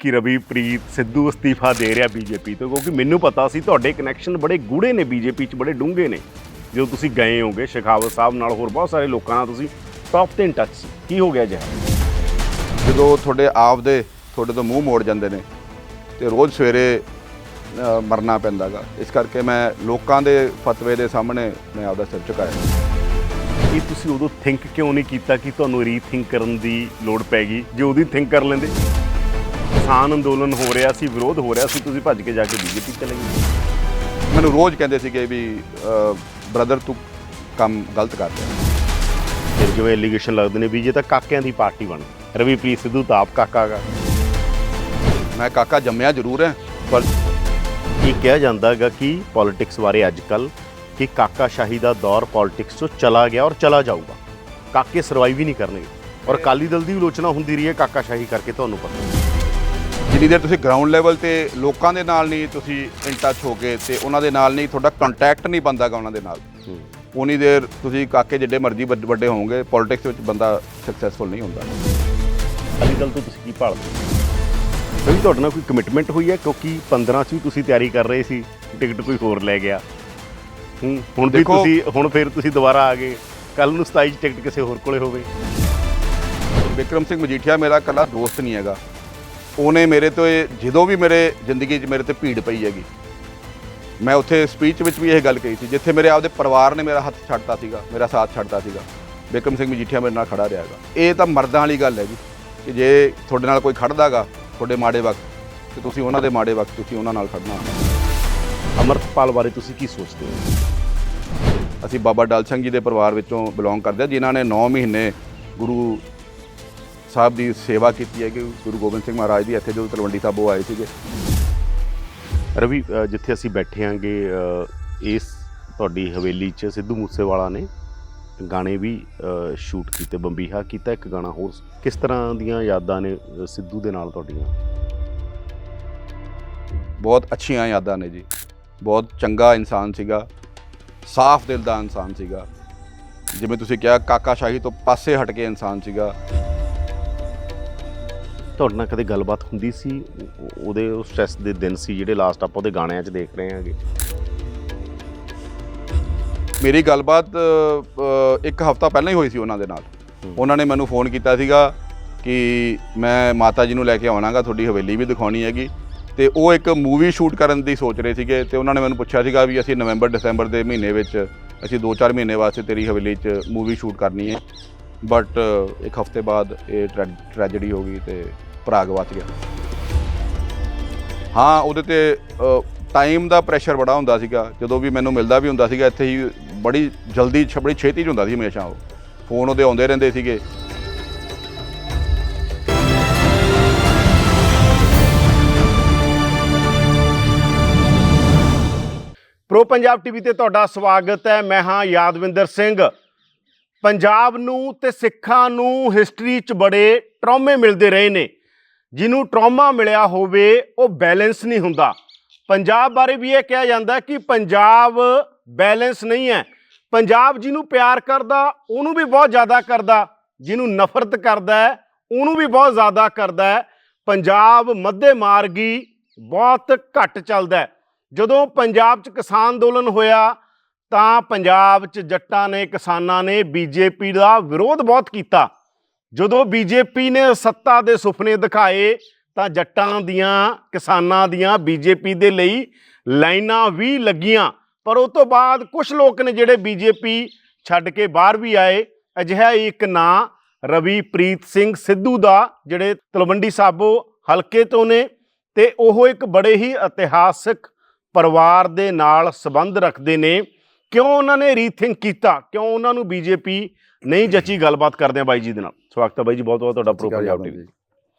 ਕਿ ਰਵੀਪ੍ਰੀਤ ਸਿੱਧੂ ਅਸਤੀਫਾ ਦੇ ਰਿਹਾ ਬੀਜੇਪੀ ਤੋਂ ਕਿਉਂਕਿ ਮੈਨੂੰ ਪਤਾ ਸੀ ਤੁਹਾਡੇ ਕਨੈਕਸ਼ਨ ਬੜੇ ਗੂੜੇ ਨੇ ਬੀਜੇਪੀ 'ਚ ਬੜੇ ਡੂੰਘੇ ਨੇ। ਜਦੋਂ ਤੁਸੀਂ ਗਏ ਹੋਗੇ ਸ਼ਿਖਾਵਤ ਸਾਹਿਬ ਨਾਲ ਹੋਰ ਬਹੁਤ ਸਾਰੇ ਲੋਕਾਂ ਨਾਲ ਤੁਸੀਂ ਟੌਪ 10 ਟੱਚ ਸੀ। ਕੀ ਹੋ ਗਿਆ ਜੀ? ਜਦੋਂ ਤੁਹਾਡੇ ਆਪ ਦੇ ਤੁਹਾਡੇ ਤੋਂ ਮੂੰਹ ਮੋੜ ਜਾਂਦੇ ਨੇ ਤੇ ਰੋਜ਼ ਸਵੇਰੇ ਅ, ਮਰਨਾ ਪੈਂਦਾਗਾ। ਇਸ ਕਰਕੇ ਮੈਂ ਲੋਕਾਂ ਦੇ ਫਤਵੇ ਦੇ ਸਾਹਮਣੇ ਮੈਂ ਆਪਦਾ ਸਿਰ ਝੁਕਾਇਆ। ਇਹ ਤੁਸੀਂ ਉਦੋਂ ਥਿੰਕ ਕਿਉਂ ਨਹੀਂ ਕੀਤਾ ਕਿ ਤੁਹਾਨੂੰ ਰੀਥਿੰਕ ਕਰਨ ਦੀ ਲੋੜ ਪੈ ਗਈ? ਜੇ ਉਹਦੀ ਥਿੰਕ ਕਰ ਲੈਂਦੇ। ਕਿਸਾਨ ਅੰਦੋਲਨ ਹੋ ਰਿਹਾ ਸੀ ਵਿਰੋਧ ਹੋ ਰਿਹਾ ਸੀ ਤੁਸੀਂ ਭੱਜ ਕੇ ਜਾ ਕੇ ਬੀਜੇਪੀ ਚਲੇ ਗਏ। ਮੈਨੂੰ ਰੋਜ਼ ਕਹਿੰਦੇ ਸੀਗੇ ਵੀ ਬ੍ਰਦਰ ਤੂੰ ਕੰਮ ਗਲਤ ਕਰ ਰਿਹਾ। ਫਿਰ ਜਿਵੇਂ ਐਲੀਗੇਸ਼ਨ ਲੱਗਦੇ ਨੇ ਵੀ ਜੇ ਤਾਂ ਕਾਕਿਆਂ ਦੀ ਪਾਰਟੀ ਬਣ। ਰਵੀਪ੍ਰੀਤ ਸਿੱਧੂ ਤਾਂ ਆਪ ਕਾਕਾ ਗਾ ਮੈਂ ਕਾਕਾ ਜੰਮਿਆ ਜ਼ਰੂਰ ਹੈ। ਪਰ ਇਹ ਕਿਹਾ ਜਾਂਦਾ ਹੈਗਾ ਕਿ ਪੋਲਿਟਿਕਸ ਬਾਰੇ ਅੱਜ ਕੱਲ ਕਿ ਕਾਕਾ ਸ਼ਾਹੀ ਦਾ ਦੌਰ ਪੋਲਿਟਿਕਸ ਤੋਂ ਚਲਾ ਗਿਆ ਔਰ ਚਲਾ ਜਾਊਗਾ। ਕਾਕੇ ਸਰਵਾਈਵ ਹੀ ਨਹੀਂ ਕਰਨਗੇ। ਔਰ ਅਕਾਲੀ ਦਲ ਦੀ ਵੀ ਆਲੋਚਨਾ ਹੁੰਦੀ ਰਹੀ ਹੈ ਕਾਕਾ ਸ਼ਾਹੀ ਕਰਕੇ ਤੁਹਾਨੂੰ ਪਤਾ। ਜਿੰਨੀ ਦੇਰ ਤੁਸੀਂ ਗਰਾਊਂਡ ਲੈਵਲ ਤੇ ਲੋਕਾਂ ਦੇ ਨਾਲ ਨਹੀਂ ਤੁਸੀਂ ਇਨ ਟੱਚ ਹੋ ਕੇ ਤੇ ਉਹਨਾਂ ਦੇ ਨਾਲ ਨਹੀਂ ਤੁਹਾਡਾ ਕੰਟੈਕਟ ਨਹੀਂ ਬੰਦਾਗਾ ਉਹਨਾਂ ਦੇ ਨਾਲ। ਉਨੀ ਦੇਰ ਤੁਸੀਂ ਕਾਕੇ ਜਿੱਡੇ ਮਰਜ਼ੀ ਵੱਡ- ਹੋਵੋਗੇ ਪੋਲਿਟਿਕਸ ਵਿੱਚ ਬੰਦਾ ਸਕਸੈਸਫੁਲ ਨਹੀਂ ਹੁੰਦਾ। ਅਕਾਲੀ ਦਲ ਤੋਂ ਤੁਸੀਂ ਕੀ ਭਾਲਦੇ ਹੋ? ਵੀ ਤੁਹਾਡੇ ਨਾਲ ਕੋਈ ਕਮਿਟਮੈਂਟ ਹੋਈ ਹੈ? ਕਿਉਂਕਿ 15 ਚ ਵੀ ਤੁਸੀਂ ਤਿਆਰੀ ਕਰ ਰਹੇ ਸੀ ਟਿਕਟ ਕੋਈ ਹੋਰ ਲੈ ਗਿਆ। ਹੁਣ ਵੀ ਤੁਸੀਂ ਹੁਣ ਫਿਰ ਤੁਸੀਂ ਦੁਬਾਰਾ ਆ ਗਏ। ਕੱਲ ਨੂੰ 27 ਚ ਟਿਕਟ ਕਿਸੇ ਹੋਰ ਕੋਲੇ ਹੋਵੇ। ਵਿਕਰਮ ਸਿੰਘ ਮਜੀਠੀਆ ਮੇਰਾ ਇਕੱਲਾ ਦੋਸਤ ਨਹੀਂ ਹੈਗਾ। ਉਹਨੇ ਮੇਰੇ ਤੋਂ ਇਹ ਜਦੋਂ ਵੀ ਮੇਰੇ ਜ਼ਿੰਦਗੀ 'ਚ ਮੇਰੇ ਤੇ ਭੀੜ ਪਈ ਹੈਗੀ, ਮੈਂ ਉੱਥੇ ਸਪੀਚ ਵਿੱਚ ਵੀ ਇਹ ਗੱਲ ਕਹੀ ਸੀ, ਜਿੱਥੇ ਮੇਰੇ ਆਪਦੇ ਪਰਿਵਾਰ ਨੇ ਮੇਰਾ ਹੱਥ ਛੱਡਤਾ ਸੀਗਾ, ਮੇਰਾ ਸਾਥ ਛੱਡਤਾ ਸੀਗਾ ਵਿਕਰਮ ਸਿੰਘ ਮਜੀਠੀਆ ਮੇਰੇ ਨਾਲ ਖੜਾ ਰਿਹਾ ਹੈਗਾ। ਇਹ ਤਾਂ ਮਰਦਾਂ ਵਾਲੀ ਗੱਲ ਹੈ ਜੀ ਕਿ ਜੇ ਤੁਹਾਡੇ ਨਾਲ ਕੋਈ ਖੜਦਾਗਾ ਤੁਹਾਡੇ ਮਾੜੇ ਵਕਤ, ਤੇ ਤੁਸੀਂ ਉਹਨਾਂ ਦੇ ਮਾੜੇ ਵਕਤ ਤੁਸੀਂ ਉਹਨਾਂ ਨਾਲ ਖੜਨਾ। ਅਮਰਤਪਾਲ ਬਾਰੇ ਤੁਸੀਂ ਕੀ ਸੋਚਦੇ ਹੋ? ਅਸੀਂ ਬਾਬਾ ਡਲ ਸਿੰਘ ਜੀ ਦੇ ਪਰਿਵਾਰ ਵਿੱਚੋਂ ਬਿਲੋਂਗ ਕਰਦੇ ਹਾਂ, ਜਿਨ੍ਹਾਂ ਨੇ 9 ਮਹੀਨੇ ਗੁਰੂ ਸਾਹਿਬ ਦੀ ਸੇਵਾ ਕੀਤੀ ਹੈ ਕਿ ਗੁਰੂ ਗੋਬਿੰਦ ਸਿੰਘ ਮਹਾਰਾਜ ਦੀ, ਇੱਥੇ ਜਦੋਂ ਤਲਵੰਡੀ ਸਾਬੋ ਆਏ ਸੀਗੇ। ਰਵੀ ਜਿੱਥੇ ਅਸੀਂ ਬੈਠੇ ਆਂਗੇ ਇਸ ਤੁਹਾਡੀ ਹਵੇਲੀ 'ਚ ਸਿੱਧੂ ਮੂਸੇਵਾਲਾ ਨੇ ਗਾਣੇ ਵੀ ਸ਼ੂਟ ਕੀਤੇ, ਬੰਬੀਹਾ ਕੀਤਾ, ਇੱਕ ਗਾਣਾ ਹੋਰ ਕਿਸ ਤਰ੍ਹਾਂ ਦੀਆਂ ਯਾਦਾਂ ਨੇ ਸਿੱਧੂ ਦੇ ਨਾਲ ਤੁਹਾਡੀਆਂ? ਬਹੁਤ ਅੱਛੀਆਂ ਯਾਦਾਂ ਨੇ ਜੀ। ਬਹੁਤ ਚੰਗਾ ਇਨਸਾਨ ਸੀਗਾ, ਸਾਫ਼ ਦਿਲ ਦਾ ਇਨਸਾਨ ਸੀਗਾ। ਜਿਵੇਂ ਤੁਸੀਂ ਕਿਹਾ ਕਾਕਾ ਸ਼ਾਹੀ ਤੋਂ ਪਾਸੇ ਹਟ ਕੇ ਇਨਸਾਨ ਸੀਗਾ। ਤੁਹਾਡੇ ਨਾਲ ਕਦੇ ਗੱਲਬਾਤ ਹੁੰਦੀ ਸੀ? ਉਹ- ਉਹਦੇ ਉਹ ਸਟ੍ਰੈਸ ਦੇ ਦਿਨ ਸੀ ਜਿਹੜੇ ਲਾਸਟ ਆਪਾਂ ਉਹਦੇ ਗਾਣਿਆਂ 'ਚ ਦੇਖ ਰਹੇ ਹਾਂਗੇ? ਮੇਰੀ ਗੱਲਬਾਤ ਅ, ਇੱਕ ਹਫ਼ਤਾ ਪਹਿਲਾਂ ਹੀ ਹੋਈ ਸੀ ਉਹਨਾਂ ਦੇ ਨਾਲ। ਹੂੰ। ਉਹਨਾਂ ਨੇ ਮੈਨੂੰ ਫੋਨ ਕੀਤਾ ਸੀਗਾ ਕਿ ਮੈਂ ਮਾਤਾ ਜੀ ਨੂੰ ਲੈ ਕੇ ਆਉਣਾਗਾ ਤੁਹਾਡੀ ਹਵੇਲੀ ਵੀ ਦਿਖਾਉਣੀ ਹੈਗੀ। ਤੇ ਉਹ ਇੱਕ ਮੂਵੀ ਸ਼ੂਟ ਕਰਨ ਦੀ ਸੋਚ ਰਹੇ ਸੀਗੇ ਤੇ ਉਹਨਾਂ ਨੇ ਮੈਨੂੰ ਪੁੱਛਿਆ ਸੀਗਾ ਵੀ ਅਸੀਂ ਨਵੰਬਰ ਦਸੰਬਰ ਦੇ ਮਹੀਨੇ ਵਿੱਚ ਅਸੀਂ 2-4 ਮਹੀਨੇ ਵਾਸਤੇ ਤੇਰੀ ਹਵੇਲੀ 'ਚ ਮੂਵੀ ਸ਼ੂਟ ਕਰਨੀ ਹੈ। ਬਟ ਇੱਕ ਹਫ਼ਤੇ ਬਾਅਦ ਇਹ ਟ੍ਰੈਜੇਡੀ ਹੋ ਗਈ ਤੇ ਭਰਾ ਗਵਾਚ ਗਿਆ। ਹਾਂ, ਉਹਦੇ ਤੇ ਟਾਈਮ ਦਾ ਪ੍ਰੈਸ਼ਰ ਬੜਾ ਹੁੰਦਾ ਸੀਗਾ। ਜਦੋਂ ਵੀ ਮੈਨੂੰ ਮਿਲਦਾ ਵੀ ਹੁੰਦਾ ਸੀਗਾ, ਇੱਥੇ ਹੀ ਬੜੀ ਜਲਦੀ ਛ- ਬੜੀ ਛੇਤੀ 'ਚ ਹੁੰਦਾ ਸੀ ਹਮੇਸ਼ਾ ਉਹ। ਫੋਨ ਉਹਦੇ ਆਉਂਦੇ ਰਹਿੰਦੇ ਸੀਗੇ। ਪ੍ਰੋ ਪੰਜਾਬ ਟੀਵੀ ਤੇ ਤੁਹਾਡਾ ਸਵਾਗਤ ਹੈ। ਮੈਂ ਹਾਂ ਯਾਦਵਿੰਦਰ ਸਿੰਘ। ਪੰਜਾਬ ਨੂੰ ਤੇ ਸਿੱਖਾਂ ਨੂੰ ਹਿਸਟਰੀ 'ਚ ਬੜੇ ਟਰੌਮੇ ਮਿਲਦੇ ਰਹੇ ਨੇ। ਜਿਹਨੂੰ ਟਰੌਮਾ ਮਿਲਿਆ ਹੋਵੇ, ਉਹ ਬੈਲੈਂਸ ਨਹੀਂ ਹੁੰਦਾ। ਪੰਜਾਬ ਬਾਰੇ ਵੀ ਇਹ ਕਿਹਾ ਜਾਂਦਾ ਕਿ ਪੰਜਾਬ ਬੈਲੈਂਸ ਨਹੀਂ ਹੈ। ਪੰਜਾਬ ਜਿਹਨੂੰ ਪਿਆਰ ਕਰਦਾ, ਉਹਨੂੰ ਵੀ ਬਹੁਤ ਜ਼ਿਆਦਾ ਕਰਦਾ। ਜਿਹਨੂੰ ਨਫ਼ਰਤ ਕਰਦਾ ਉਹਨੂੰ ਵੀ ਬਹੁਤ ਜ਼ਿਆਦਾ ਕਰਦਾ ਪੰਜਾਬ ਮੱਧੇ ਮਾਰਗੀ ਬਹੁਤ ਘੱਟ ਚੱਲਦਾ ਜਦੋਂ ਪੰਜਾਬ 'ਚ ਕਿਸਾਨ ਅੰਦੋਲਨ ਹੋਇਆ, ਤਾਂ ਪੰਜਾਬ 'ਚ ਜੱਟਾਂ ਨੇ, ਕਿਸਾਨਾਂ ਨੇ, ਬੀਜੇਪੀ ਦਾ ਵਿਰੋਧ ਬਹੁਤ ਕੀਤਾ। ਜਦੋਂ ਬੀਜੇਪੀ ਨੇ ਸੱਤਾ ਦੇ ਸੁਪਨੇ ਦਿਖਾਏ, ਤਾਂ ਜੱਟਾਂ ਦੀਆਂ, ਕਿਸਾਨਾਂ ਦੀਆਂ ਬੀਜੇਪੀ ਦੇ ਲਈ ਲਾਈਨਾਂ ਵੀ ਲੱਗੀਆਂ। ਪਰ ਉਸ ਤੋਂ ਬਾਅਦ ਕੁਝ ਲੋਕ ਨੇ ਜਿਹੜੇ ਬੀਜੇਪੀ ਛੱਡ ਕੇ ਬਾਹਰ ਵੀ ਆਏ। ਅਜਿਹਾ ਇੱਕ ਨਾਂ ਰਵੀਪ੍ਰੀਤ ਸਿੰਘ ਸਿੱਧੂ ਦਾ, ਜਿਹੜੇ ਤਲਵੰਡੀ ਸਾਬੋ ਹਲਕੇ ਤੋਂ ਨੇ, ਤੇ ਉਹ ਇੱਕ ਬੜੇ ਹੀ ਇਤਿਹਾਸਕ ਪਰਿਵਾਰ ਦੇ ਨਾਲ ਸੰਬੰਧ ਰੱਖਦੇ ਨੇ। ਕਿਉਂ ਉਹਨਾਂ ਨੇ ਰੀਥਿੰਕ ਕੀਤਾ? ਕਿਉਂ ਉਹਨਾਂ ਨੂੰ ਬੀਜੇਪੀ ਨਹੀਂ ਜੱਚੀ ਗੱਲਬਾਤ ਕਰਦੇ ਆ ਬਾਈ ਜੀ ਦੇ ਨਾਲ। ਸਵਾਗਤ ਹੈ ਬਾਈ ਜੀ ਬਹੁਤ ਬਹੁਤ ਤੁਹਾਡਾ ਪ੍ਰੋ ਪੰਜਾਬ ਟੀਵੀ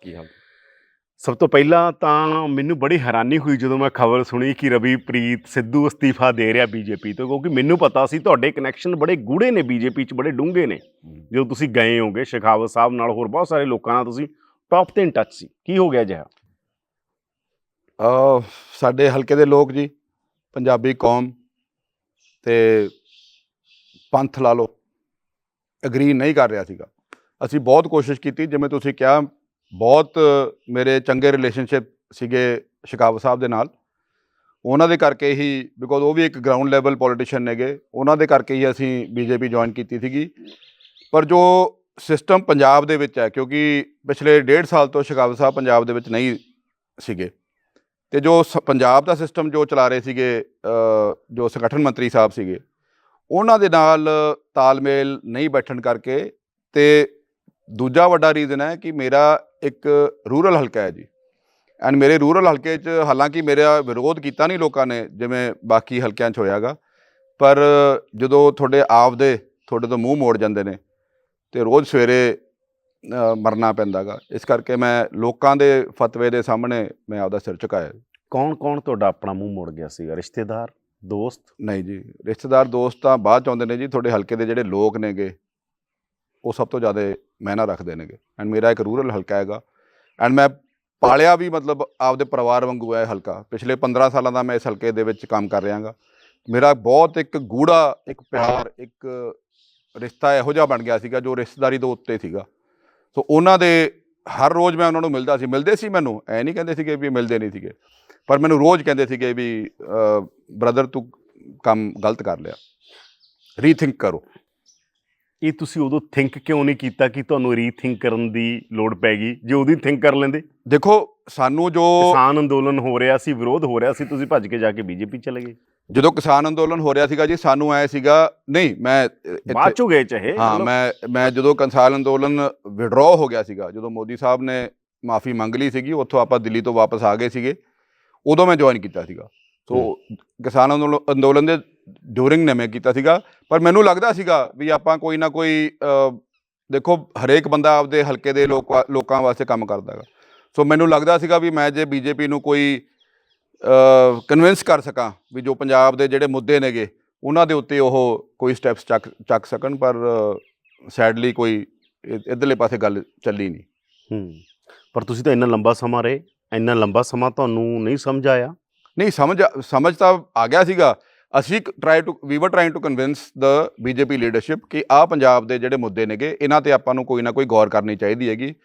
ਕੀ ਹਾਲ? ਸਭ ਤੋਂ ਪਹਿਲਾਂ ਤਾਂ ਮੈਨੂੰ ਬੜੀ ਹੈਰਾਨੀ ਹੋਈ ਜਦੋਂ ਮੈਂ ਖਬਰ ਸੁਣੀ ਕਿ ਰਵੀਪ੍ਰੀਤ ਸਿੱਧੂ ਅਸਤੀਫਾ ਦੇ ਰਿਹਾ ਬੀਜੇਪੀ ਤੋਂ ਕਿਉਂਕਿ ਮੈਨੂੰ ਪਤਾ ਸੀ ਤੁਹਾਡੇ ਕਨੈਕਸ਼ਨ ਬੜੇ ਗੂੜੇ ਨੇ ਬੀਜੇਪੀ 'ਚ ਬੜੇ ਡੂੰਘੇ ਨੇ। ਜਦੋਂ ਤੁਸੀਂ ਗਏ ਹੋਗੇ ਸ਼ਿਖਾਵਤ ਸਾਹਿਬ ਨਾਲ ਹੋਰ ਬਹੁਤ ਸਾਰੇ ਲੋਕਾਂ ਨਾਲ ਤੁਸੀਂ ਟੌਪ 10 ਟੱਚ ਸੀ। ਕੀ ਹੋ ਗਿਆ ਜਿਹਾ? ਸਾਡੇ ਹਲਕੇ ਦੇ ਲੋਕ ਜੀ ਪੰਜਾਬੀ ਕੌਮ ਤੇ ਪੰਥ ਲਾ ਲਓ। ਐਗਰੀ ਨਹੀਂ ਕਰ ਰਿਹਾ ਸੀਗਾ। ਅਸੀਂ ਬਹੁਤ ਕੋਸ਼ਿਸ਼ ਕੀਤੀ, ਜਿਵੇਂ ਤੁਸੀਂ ਕਿਹਾ, ਬਹੁਤ ਮੇਰੇ ਚੰਗੇ ਰਿਲੇਸ਼ਨਸ਼ਿਪ ਸੀਗੇ ਸ਼ਿਕਾਵਤ ਸਾਹਿਬ ਦੇ ਨਾਲ। ਉਹਨਾਂ ਦੇ ਕਰਕੇ ਹੀ ਬਿਕੋਜ਼ ਉਹ ਵੀ ਇੱਕ ਗਰਾਊਂਡ ਲੈਵਲ ਪੋਲੀਟੀਸ਼ੀਅਨ ਨੇਗੇ, ਉਹਨਾਂ ਦੇ ਕਰਕੇ ਹੀ ਅਸੀਂ ਬੀਜੇਪੀ ਜੁਆਇਨ ਕੀਤੀ ਸੀਗੀ। ਪਰ ਜੋ ਸਿਸਟਮ ਪੰਜਾਬ ਦੇ ਵਿੱਚ ਹੈ, ਕਿਉਂਕਿ ਪਿਛਲੇ ਡੇਢ ਸਾਲ ਤੋਂ ਸ਼ਿਕਾਵਤ ਸਾਹਿਬ ਪੰਜਾਬ ਦੇ ਵਿੱਚ ਨਹੀਂ ਸੀਗੇ। ਤੇ ਜੋ ਸ- ਪੰਜਾਬ ਦਾ ਸਿਸਟਮ ਜੋ ਚਲਾ ਰਹੇ ਸੀਗੇ ਜੋ ਸੰਗਠਨ ਮੰਤਰੀ ਸਾਹਿਬ ਸੀਗੇ ਉਹਨਾਂ ਦੇ ਨਾਲ ਤਾਲਮੇਲ ਨਹੀਂ ਬੈਠਣ ਕਰਕੇ ਤੇ ਦੂਜਾ ਵੱਡਾ ਰੀਜ਼ਨ ਹੈ ਕਿ ਮੇਰਾ ਇੱਕ ਰੂਰਲ ਹਲਕਾ ਹੈ ਜੀ। ਐਂਡ ਮੇਰੇ ਰੂਰਲ ਹਲਕੇ 'ਚ ਹਾਲਾਂਕਿ ਮੇਰਾ ਵਿਰੋਧ ਕੀਤਾ ਨਹੀਂ ਲੋਕਾਂ ਨੇ ਜਿਵੇਂ ਬਾਕੀ ਹਲਕਿਆਂ 'ਚ ਹੋਇਆਗਾ ਪਰ ਜਦੋਂ ਤੁਹਾਡੇ ਆਪਦੇ ਤੁਹਾਡੇ ਤੋਂ ਮੂੰਹ ਮੋੜ ਜਾਂਦੇ ਨੇ ਤੇ ਰੋਜ਼ ਸਵੇਰੇ ਅ, ਮਰਨਾ ਪੈਂਦਾਗਾ। ਇਸ ਕਰਕੇ ਮੈਂ ਲੋਕਾਂ ਦੇ ਫਤਵੇ ਦੇ ਸਾਹਮਣੇ ਮੈਂ ਆਪਦਾ ਸਿਰ ਝੁਕਾਇਆ। ਕੌਣ ਕੌਣ ਤੁਹਾਡਾ ਆਪਣਾ ਮੂੰਹ ਮੋੜ ਗਿਆ ਸੀਗਾ? ਰਿਸ਼ਤੇਦਾਰ? ਦੋਸਤ? ਨਹੀਂ ਜੀ, ਰਿਸ਼ਤੇਦਾਰ ਦੋਸਤ ਤਾਂ ਬਾਅਦ ਚ ਆਉਂਦੇ ਨੇ ਜੀ, ਤੁਹਾਡੇ ਹਲਕੇ ਦੇ ਜਿਹੜੇ ਲੋਕ ਨੇਗੇ, ਉਹ ਸਭ ਤੋਂ ਜ਼ਿਆਦਾ ਮਾਇਨਾ ਰੱਖਦੇ ਨੇਗੇ। ਐਂਡ ਮੇਰਾ ਇੱਕ ਰੂਰਲ ਹਲਕਾ ਹੈਗਾ। ਐਂਡ ਮੈਂ ਪਾਲਿਆ ਵੀ ਮਤਲਬ ਆਪਦੇ ਪਰਿਵਾਰ ਵਾਂਗੂ ਹੈ ਇਹ ਹਲਕਾ। ਪਿਛਲੇ 15 ਸਾਲਾਂ ਦਾ ਮੈਂ ਇਸ ਹਲਕੇ ਦੇ ਵਿੱਚ ਕੰਮ ਕਰ ਰਿਹਾਗਾ। ਮੇਰਾ ਬਹੁਤ ਇੱਕ ਗੂੜਾ, ਇੱਕ ਪਿਆਰ, ਇੱਕ ਰਿਸ਼ਤਾ ਇਹੋ ਜਿਹਾ ਬਣ ਗਿਆ ਸੀਗਾ ਜੋ ਰਿਸ਼ਤੇਦਾਰੀ ਦੇ ਉੱਤੇ ਸੀਗਾ। ਸੋ ਉਹਨਾਂ ਦੇ ਹਰ ਰੋਜ਼ ਮੈਂ ਉਹਨਾਂ ਨੂੰ ਮਿਲਦਾ ਸੀ। ਮਿਲਦੇ ਸੀ ਮੈਨੂੰ, ਐ ਨਹੀਂ ਕਹਿੰਦੇ ਸੀਗੇ ਵੀ ਮਿਲਦੇ ਨਹੀਂ ਸੀਗੇ। ਪਰ ਮੈਨੂੰ ਰੋਜ਼ ਕਹਿੰਦੇ ਸੀਗੇ ਵੀ ਬ੍ਰਦਰ ਤੂੰ ਕੰਮ ਗਲਤ ਕਰ ਲਿਆ। ਰੀਥਿੰਕ ਕਰੋ। ਇਹ ਤੁਸੀਂ ਉਦੋਂ ਥਿੰਕ ਕਿਉਂ ਨਹੀਂ ਕੀਤਾ ਕਿ ਤੁਹਾਨੂੰ ਰੀਥਿੰਕ ਕਰਨ ਦੀ ਲੋੜ ਪੈ ਗਈ? ਜੇ ਉਹਦੀ ਥਿੰਕ ਕਰ ਲੈਂਦੇ। ਦੇਖੋ ਸਾਨੂੰ ਜੋ ਕਿਸਾਨ ਅੰਦੋਲਨ ਹੋ ਰਿਹਾ ਸੀ ਵਿਰੋਧ ਹੋ ਰਿਹਾ ਸੀ ਤੁਸੀਂ ਭੱਜ ਕੇ ਜਾ ਕੇ ਬੀਜੇਪੀ ਚਲੇ ਗਏ। ਜਦੋਂ ਕਿਸਾਨ ਅੰਦੋਲਨ ਹੋ ਰਿਹਾ ਸੀਗਾ ਜੀ ਸਾਨੂੰ ਐ ਸੀਗਾ ਨਹੀਂ ਮੈਂ ਬਾਅਦ ਚੋਂ ਗਏ ਚਾਹੇ ਹਾਂ ਮੈਂ ਮੈਂ ਜਦੋਂ ਕਿਸਾਨ ਅੰਦੋਲਨ ਵਿਡਰਾਅ ਹੋ ਗਿਆ ਸੀਗਾ ਜਦੋਂ ਮੋਦੀ ਸਾਹਿਬ ਨੇ ਮਾਫੀ ਮੰਗ ਲਈ ਸੀਗੀ ਉੱਥੋਂ ਆਪਾਂ ਦਿੱਲੀ ਤੋਂ ਵਾਪਸ ਆ ਗਏ ਸੀਗੇ। ਉਦੋਂ ਮੈਂ ਜੁਆਇਨ ਕੀਤਾ ਸੀਗਾ। ਸੋ ਕਿਸਾਨ ਅੰਦੋਲਨ ਦੇ ਡਿਊਰਿੰਗ ਨੇ ਮੈਂ ਕੀਤਾ ਸੀਗਾ। ਪਰ ਮੈਨੂੰ ਲੱਗਦਾ ਸੀਗਾ ਵੀ ਆਪਾਂ ਕੋਈ ਨਾ ਕੋਈ ਦੇਖੋ ਹਰੇਕ ਬੰਦਾ ਆਪਦੇ ਹਲਕੇ ਦੇ ਲੋਕ ਲੋਕਾਂ ਵਾਸਤੇ ਕੰਮ ਕਰਦਾ ਹੈਗਾ। ਸੋ ਮੈਨੂੰ ਲੱਗਦਾ ਸੀਗਾ ਵੀ ਮੈਂ ਜੇ ਬੀਜੇਪੀ ਨੂੰ ਕੋਈ ਕਨਵਿੰਸ ਕਰ ਸਕਾਂ ਵੀ ਜੋ ਪੰਜਾਬ ਦੇ ਜਿਹੜੇ ਮੁੱਦੇ ਨੇਗੇ ਉਹਨਾਂ ਦੇ ਉੱਤੇ ਉਹ ਕੋਈ ਸਟੈਪਸ ਚੱਕ ਚੱਕ ਸਕਣ ਪਰ ਸੈਡਲੀ ਕੋਈ ਇੱਧਰਲੇ ਪਾਸੇ ਗੱਲ ਚੱਲੀ ਨਹੀਂ। ਹੂੰ। ਪਰ ਤੁਸੀਂ ਤਾਂ ਇੰਨਾ ਲੰਬਾ ਸਮਾਂ ਰਹੇ ਇੰਨਾ ਲੰਬਾ ਸਮਾਂ ਤੁਹਾਨੂੰ ਨਹੀਂ ਸਮਝ ਆਇਆ? ਨਹੀਂ ਸਮਝ ਸਮਝ ਤਾਂ ਆ ਗਿਆ ਸੀਗਾ। ਅਸੀਂ try to we were trying to convince the BJP leadership ਕਿ ਆ ਪੰਜਾਬ ਦੇ ਜਿਹੜੇ ਮੁੱਦੇ ਨੇਗੇ ਇਹਨਾਂ ਤੇ ਆਪਾਂ ਨੂੰ ਕੋਈ ਨਾ ਕੋਈ ਗੌਰ ਕਰਨੀ ਚਾਹੀਦੀ ਹੈਗੀ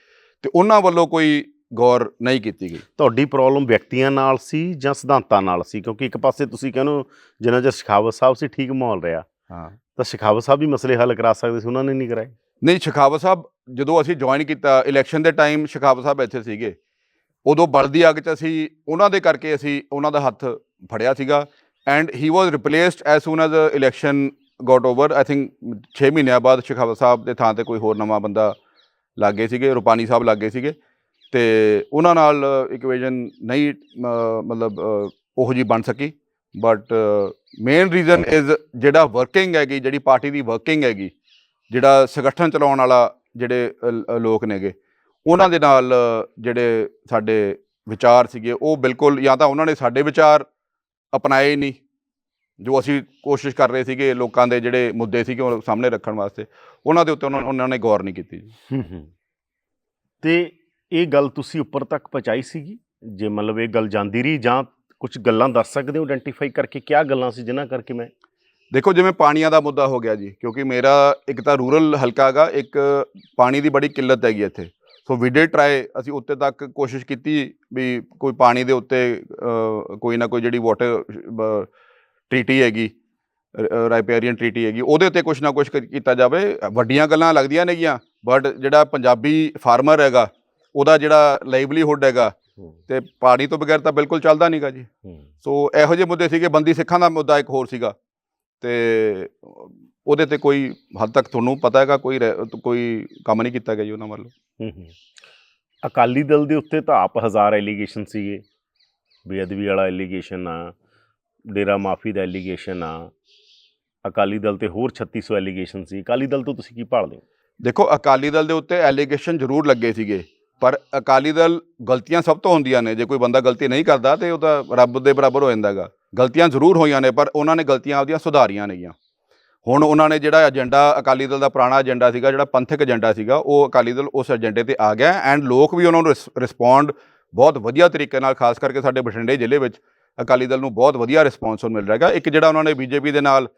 ਤੇ ਉਹਨਾਂ ਵੱਲੋਂ ਕੋਈ ਗੌਰ ਨਹੀਂ ਕੀਤੀ ਗਈ। ਤੁਹਾਡੀ ਪ੍ਰੋਬਲਮ ਵਿਅਕਤੀਆਂ ਨਾਲ ਸੀ ਜਾਂ ਸਿਧਾਂਤਾਂ ਨਾਲ ਸੀ? ਕਿਉਂਕਿ ਇੱਕ ਪਾਸੇ ਤੁਸੀਂ ਕਹਿੰਦੇ ਹੋ ਜਿੰਨਾ ਚਿਰ ਸ਼ਿਖਾਵਤ ਸਾਹਿਬ ਸੀ ਠੀਕ ਮਾਹੌਲ ਰਿਹਾ। ਹਾਂ। ਤਾਂ ਸ਼ਿਖਾਵਤ ਸਾਹਿਬ ਵੀ ਮਸਲੇ ਹੱਲ ਕਰਾ ਸਕਦੇ ਸੀ ਉਹਨਾਂ ਨੇ ਨਹੀਂ ਕਰਾਏ? ਨਹੀਂ ਸ਼ਿਖਾਵਤ ਸਾਹਿਬ ਜਦੋਂ ਅਸੀਂ ਜੁਆਇਨ ਕੀਤਾ ਇਲੈਕਸ਼ਨ ਦੇ ਟਾਈਮ ਸ਼ਿਖਾਵਤ ਸਾਹਿਬ ਇੱਥੇ ਸੀਗੇ। ਉਦੋਂ ਬਲਦੀ ਅੱਗ 'ਚ ਅਸੀਂ ਉਹਨਾਂ ਦੇ ਕਰਕੇ ਅਸੀਂ ਉਹਨਾਂ ਦਾ ਹੱਥ ਫੜਿਆ ਸੀਗਾ। And he was replaced as soon as election got over I think 6 ਮਹੀਨਿਆਂ ਬਾਅਦ ਸ਼ਿਖਾਵਤ ਸਾਹਿਬ ਦੇ ਥਾਂ ਤੇ ਕੋਈ ਹੋਰ ਨਵਾਂ ਬੰਦਾ ਲੱਗੇ ਸੀਗੇ ਰੁਪਾਨੀ ਸਾਹਿਬ ਲੱਗੇ ਸੀਗੇ। ਤੇ ਉਹਨਾਂ ਨਾਲ ਇਕੁਏਸ਼ਨ ਨਹੀਂ ਮਤਲਬ ਅ, ਉਹੋ ਜੀ ਬਣ ਸਕੀ। ਬਟ ਮੇਨ ਰੀਜ਼ਨ ਇਜ਼ ਜਿਹੜਾ ਵਰਕਿੰਗ ਹੈਗੀ ਜਿਹੜੀ ਪਾਰਟੀ ਦੀ ਵਰਕਿੰਗ ਹੈਗੀ ਜਿਹੜਾ ਸੰਗਠਨ ਚਲਾਉਣ ਵਾਲਾ ਜਿਹੜੇ ਲੋਕ ਨੇਗੇ ਉਹਨਾਂ ਦੇ ਨਾਲ ਜਿਹੜੇ ਸਾਡੇ ਵਿਚਾਰ ਸੀਗੇ ਉਹ ਬਿਲਕੁਲ ਜਾਂ ਤਾਂ ਉਹਨਾਂ ਨੇ ਸਾਡੇ ਵਿਚਾਰ ਅਪਣਾਏ ਹੀ ਨਹੀਂ ਜੋ ਅਸੀਂ ਕੋਸ਼ਿਸ਼ ਕਰ ਰਹੇ ਸੀਗੇ ਲੋਕਾਂ ਦੇ ਜਿਹੜੇ ਮੁੱਦੇ ਸੀਗੇ ਉਹ ਸਾਹਮਣੇ ਰੱਖਣ ਵਾਸਤੇ ਉਹਨਾਂ ਦੇ ਉੱਤੇ ਉਹਨਾਂ ਉਹਨਾਂ ਨੇ ਗੌਰ ਨਹੀਂ ਕੀਤੀ ਜੀ। ਹੂੰ ਹੂੰ। ਤੇ ਇਹ ਗੱਲ ਤੁਸੀਂ ਉੱਪਰ ਤੱਕ ਪਹੁੰਚਾਈ ਸੀਗੀ? ਜੇ ਮਤਲਬ ਇਹ ਗੱਲ ਜਾਂਦੀ ਰਹੀ ਜਾਂ ਕੁਝ ਗੱਲਾਂ ਦੱਸ ਸਕਦੇ ਹੋ ਆਇਡੈਂਟੀਫਾਈ ਕਰਕੇ ਕਿਆ ਗੱਲਾਂ ਸੀ ਜਿਨ੍ਹਾਂ ਕਰਕੇ ਮੈਂ? ਦੇਖੋ ਜਿਵੇਂ ਪਾਣੀਆਂ ਦਾ ਮੁੱਦਾ ਹੋ ਗਿਆ ਜੀ ਕਿਉਂਕਿ ਮੇਰਾ ਇੱਕ ਤਾਂ ਰੂਰਲ ਹਲਕਾ ਹੈਗਾ ਇੱਕ ਪਾਣੀ ਦੀ ਬੜੀ ਕਿੱਲਤ ਹੈਗੀ ਇੱਥੇ। ਸੋ ਵੀ ਡਿਡ ਟਰਾਈ ਅਸੀਂ ਉੱਤੇ ਤੱਕ ਕੋਸ਼ਿਸ਼ ਕੀਤੀ ਵੀ ਕੋਈ ਪਾਣੀ ਦੇ ਉੱਤੇ ਕੋਈ ਨਾ ਕੋਈ ਜਿਹੜੀ ਵਾਟਰ ਟ੍ਰੀਟੀ ਹੈਗੀ ਰਾਈਪੇਰੀਅਨ ਟ੍ਰੀਟੀ ਹੈਗੀ ਉਹਦੇ ਉੱਤੇ ਕੁਝ ਨਾ ਕੁਝ ਕੀਤਾ ਜਾਵੇ। ਵੱਡੀਆਂ ਗੱਲਾਂ ਲੱਗਦੀਆਂ ਨੇਗੀਆਂ ਬਟ ਜਿਹੜਾ ਪੰਜਾਬੀ ਫਾਰਮਰ ਹੈਗਾ ਉਹਦਾ ਜਿਹੜਾ ਲਾਈਵਲੀਹੁੱਡ ਹੈਗਾ ਤੇ ਪਾਣੀ ਤੋਂ ਬਗੈਰ ਤਾਂ ਬਿਲਕੁਲ ਚੱਲਦਾ ਨਹੀਂਗਾ ਜੀ। ਸੋ ਇਹੋ ਜਿਹੇ ਮੁੱਦੇ ਸੀਗੇ ਬੰਦੀ ਸਿੱਖਾਂ ਦਾ ਮੁੱਦਾ ਇੱਕ ਹੋਰ ਸੀਗਾ ਤੇ ਉਹਦੇ ਤੇ ਕੋਈ ਹੱਦ ਤੱਕ ਤੁਹਾਨੂੰ ਪਤਾ ਹੈਗਾ ਕੋਈ ਕੋਈ ਕੰਮ ਨਹੀਂ ਕੀਤਾ ਗਿਆ ਜੀ ਉਹਨਾਂ ਵੱਲੋਂ। ਹੂੰ ਹੂੰ। ਅਕਾਲੀ ਦਲ ਦੇ ਉੱਤੇ ਤਾਂ ਆਪ ਹਜ਼ਾਰ ਐਲੀਗੇਸ਼ਨ ਸੀਗੇ। ਬੇਅਦਬੀ ਵਾਲਾ ਐਲੀਗੇਸ਼ਨ ਆ ਡੇਰਾ ਮਾਫੀ ਦਾ ਐਲੀਗੇਸ਼ਨ ਆ। ਅਕਾਲੀ ਦਲ ਤੇ ਹੋਰ 3600 ਐਲੀਗੇਸ਼ਨ ਸੀ। ਅਕਾਲੀ ਦਲ ਤੋਂ ਤੁਸੀਂ ਕੀ ਭਾਲਦੇ ਹੋ? ਦੇਖੋ ਅਕਾਲੀ ਦਲ ਦੇ ਉੱਤੇ ਐਲੀਗੇਸ਼ਨ ਜ਼ਰੂਰ ਲੱਗੇ ਸੀਗੇ ਪਰ ਅਕਾਲੀ ਦਲ ਗਲਤੀਆਂ ਸਭ ਤੋਂ ਹੁੰਦੀਆਂ ਨੇ। ਜੇ ਕੋਈ ਬੰਦਾ ਗਲਤੀ ਨਹੀਂ ਕਰਦਾ ਤੇ ਉਹ ਤਾਂ ਰੱਬ ਦੇ ਬਰਾਬਰ ਹੋ ਜਾਂਦਾ ਹੈਗਾ। ਗਲਤੀਆਂ ਜ਼ਰੂਰ ਹੋਈਆਂ ਨੇ ਪਰ ਉਹਨਾਂ ਨੇ ਗਲਤੀਆਂ ਆਪਦੀਆਂ ਸੁਧਾਰੀਆਂ ਨੇਗੀਆਂ। ਹੁਣ ਉਹਨਾਂ ਨੇ ਜਿਹੜਾ ਏਜੰਡਾ ਅਕਾਲੀ ਦਲ ਦਾ ਪੁਰਾਣਾ ਏਜੰਡਾ ਸੀਗਾ, ਜਿਹੜਾ ਪੰਥਕ ਏਜੰਡਾ ਸੀਗਾ, ਉਹ ਅਕਾਲੀ ਦਲ ਉਸ ਏਜੰਡੇ ਤੇ ਆ ਗਿਆ ਐਂਡ ਲੋਕ ਵੀ ਉਹਨਾਂ ਨੂੰ ਰਿਸਪੌਂਡ ਬਹੁਤ ਵਧੀਆ ਤਰੀਕੇ ਨਾਲ, ਖਾਸ ਕਰਕੇ ਸਾਡੇ ਬਠਿੰਡੇ ਜ਼ਿਲ੍ਹੇ ਵਿੱਚ ਅਕਾਲੀ ਦਲ ਨੂੰ ਬਹੁਤ ਵਧੀਆ ਰਿਸਪੌਂਸ ਮਿਲ ਰਿਹਾ ਹੈਗਾ। ਇੱਕ ਜਿਹੜਾ ਉਹਨਾਂ ਨੇ ਬੀਜੇਪੀ ਦੇ ਨਾਲ,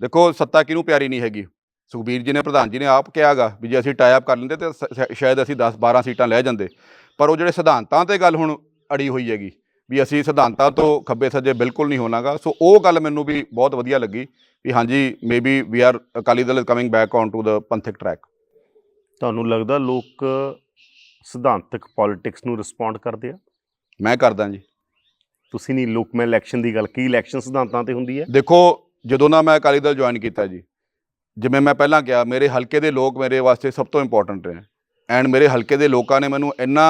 ਦੇਖੋ ਸੱਤਾ ਕਿਹਨੂੰ ਪਿਆਰੀ ਨਹੀਂ ਹੈਗੀ? ਸੁਖਬੀਰ ਜੀ ਨੇ, ਪ੍ਰਧਾਨ ਜੀ ਨੇ ਆਪ ਕਿਹਾਗਾ ਵੀ ਜੇ ਅਸੀਂ ਟਾਈ ਅਪ ਕਰ ਲੈਂਦੇ ਤੇ ਸ- ਸ਼ਾਇਦ ਅਸੀਂ 10 12 ਸੀਟਾਂ ਲੈ ਜਾਂਦੇ। ਪਰ ਉਹ ਜਿਹੜੇ ਸਿਧਾਂਤਾਂ ਤੇ ਗੱਲ ਹੁਣ ਅੜੀ ਹੋਈ ਹੈਗੀ ਵੀ ਅਸੀਂ ਸਿਧਾਂਤਾਂ ਤੋਂ ਖੱਬੇ ਸੱਜੇ ਬਿਲਕੁਲ ਨਹੀਂ ਹੋਣਾਗਾ। ਸੋ ਉਹ ਗੱਲ ਮੈਨੂੰ ਵੀ ਬਹੁਤ ਵਧੀਆ ਲੱਗੀ। ਵੀ ਹਾਂਜੀ maybe we are Akali Dal coming back on to the Panthic track ਤੁਹਾਨੂੰ ਲੱਗਦਾ ਲੋਕ ਸਿਧਾਂਤਕ ਪੋਲਿਟਿਕਸ ਨੂੰ ਰਿਸਪੌਂਡ ਕਰਦੇ ਆ? ਮੈਂ ਕਰਦਾ ਜੀ। ਤੁਸੀਂ ਨਹੀਂ ਲੋਕ ਮੈਂ ਇਲੈਕਸ਼ਨ ਦੀ ਗੱਲ ਕੀ ਇਲੈਕਸ਼ਨ ਸਿਧਾਂਤਾਂ ਤੇ ਹੁੰਦੀ ਹੈ? ਦੇਖੋ ਜਦੋਂ ਨਾ ਮੈਂ ਅਕਾਲੀ ਦਲ ਜੁਆਇਨ ਕੀਤਾ ਜੀ ਜਿਵੇਂ ਮੈਂ ਪਹਿਲਾਂ ਕਿਹਾ ਮੇਰੇ ਹਲਕੇ ਦੇ ਲੋਕ ਮੇਰੇ ਵਾਸਤੇ ਸਭ ਤੋਂ ਇੰਪੋਰਟੈਂਟ ਨੇ ਐਂਡ ਮੇਰੇ ਹਲਕੇ ਦੇ ਲੋਕਾਂ ਨੇ ਮੈਨੂੰ ਇੰਨਾ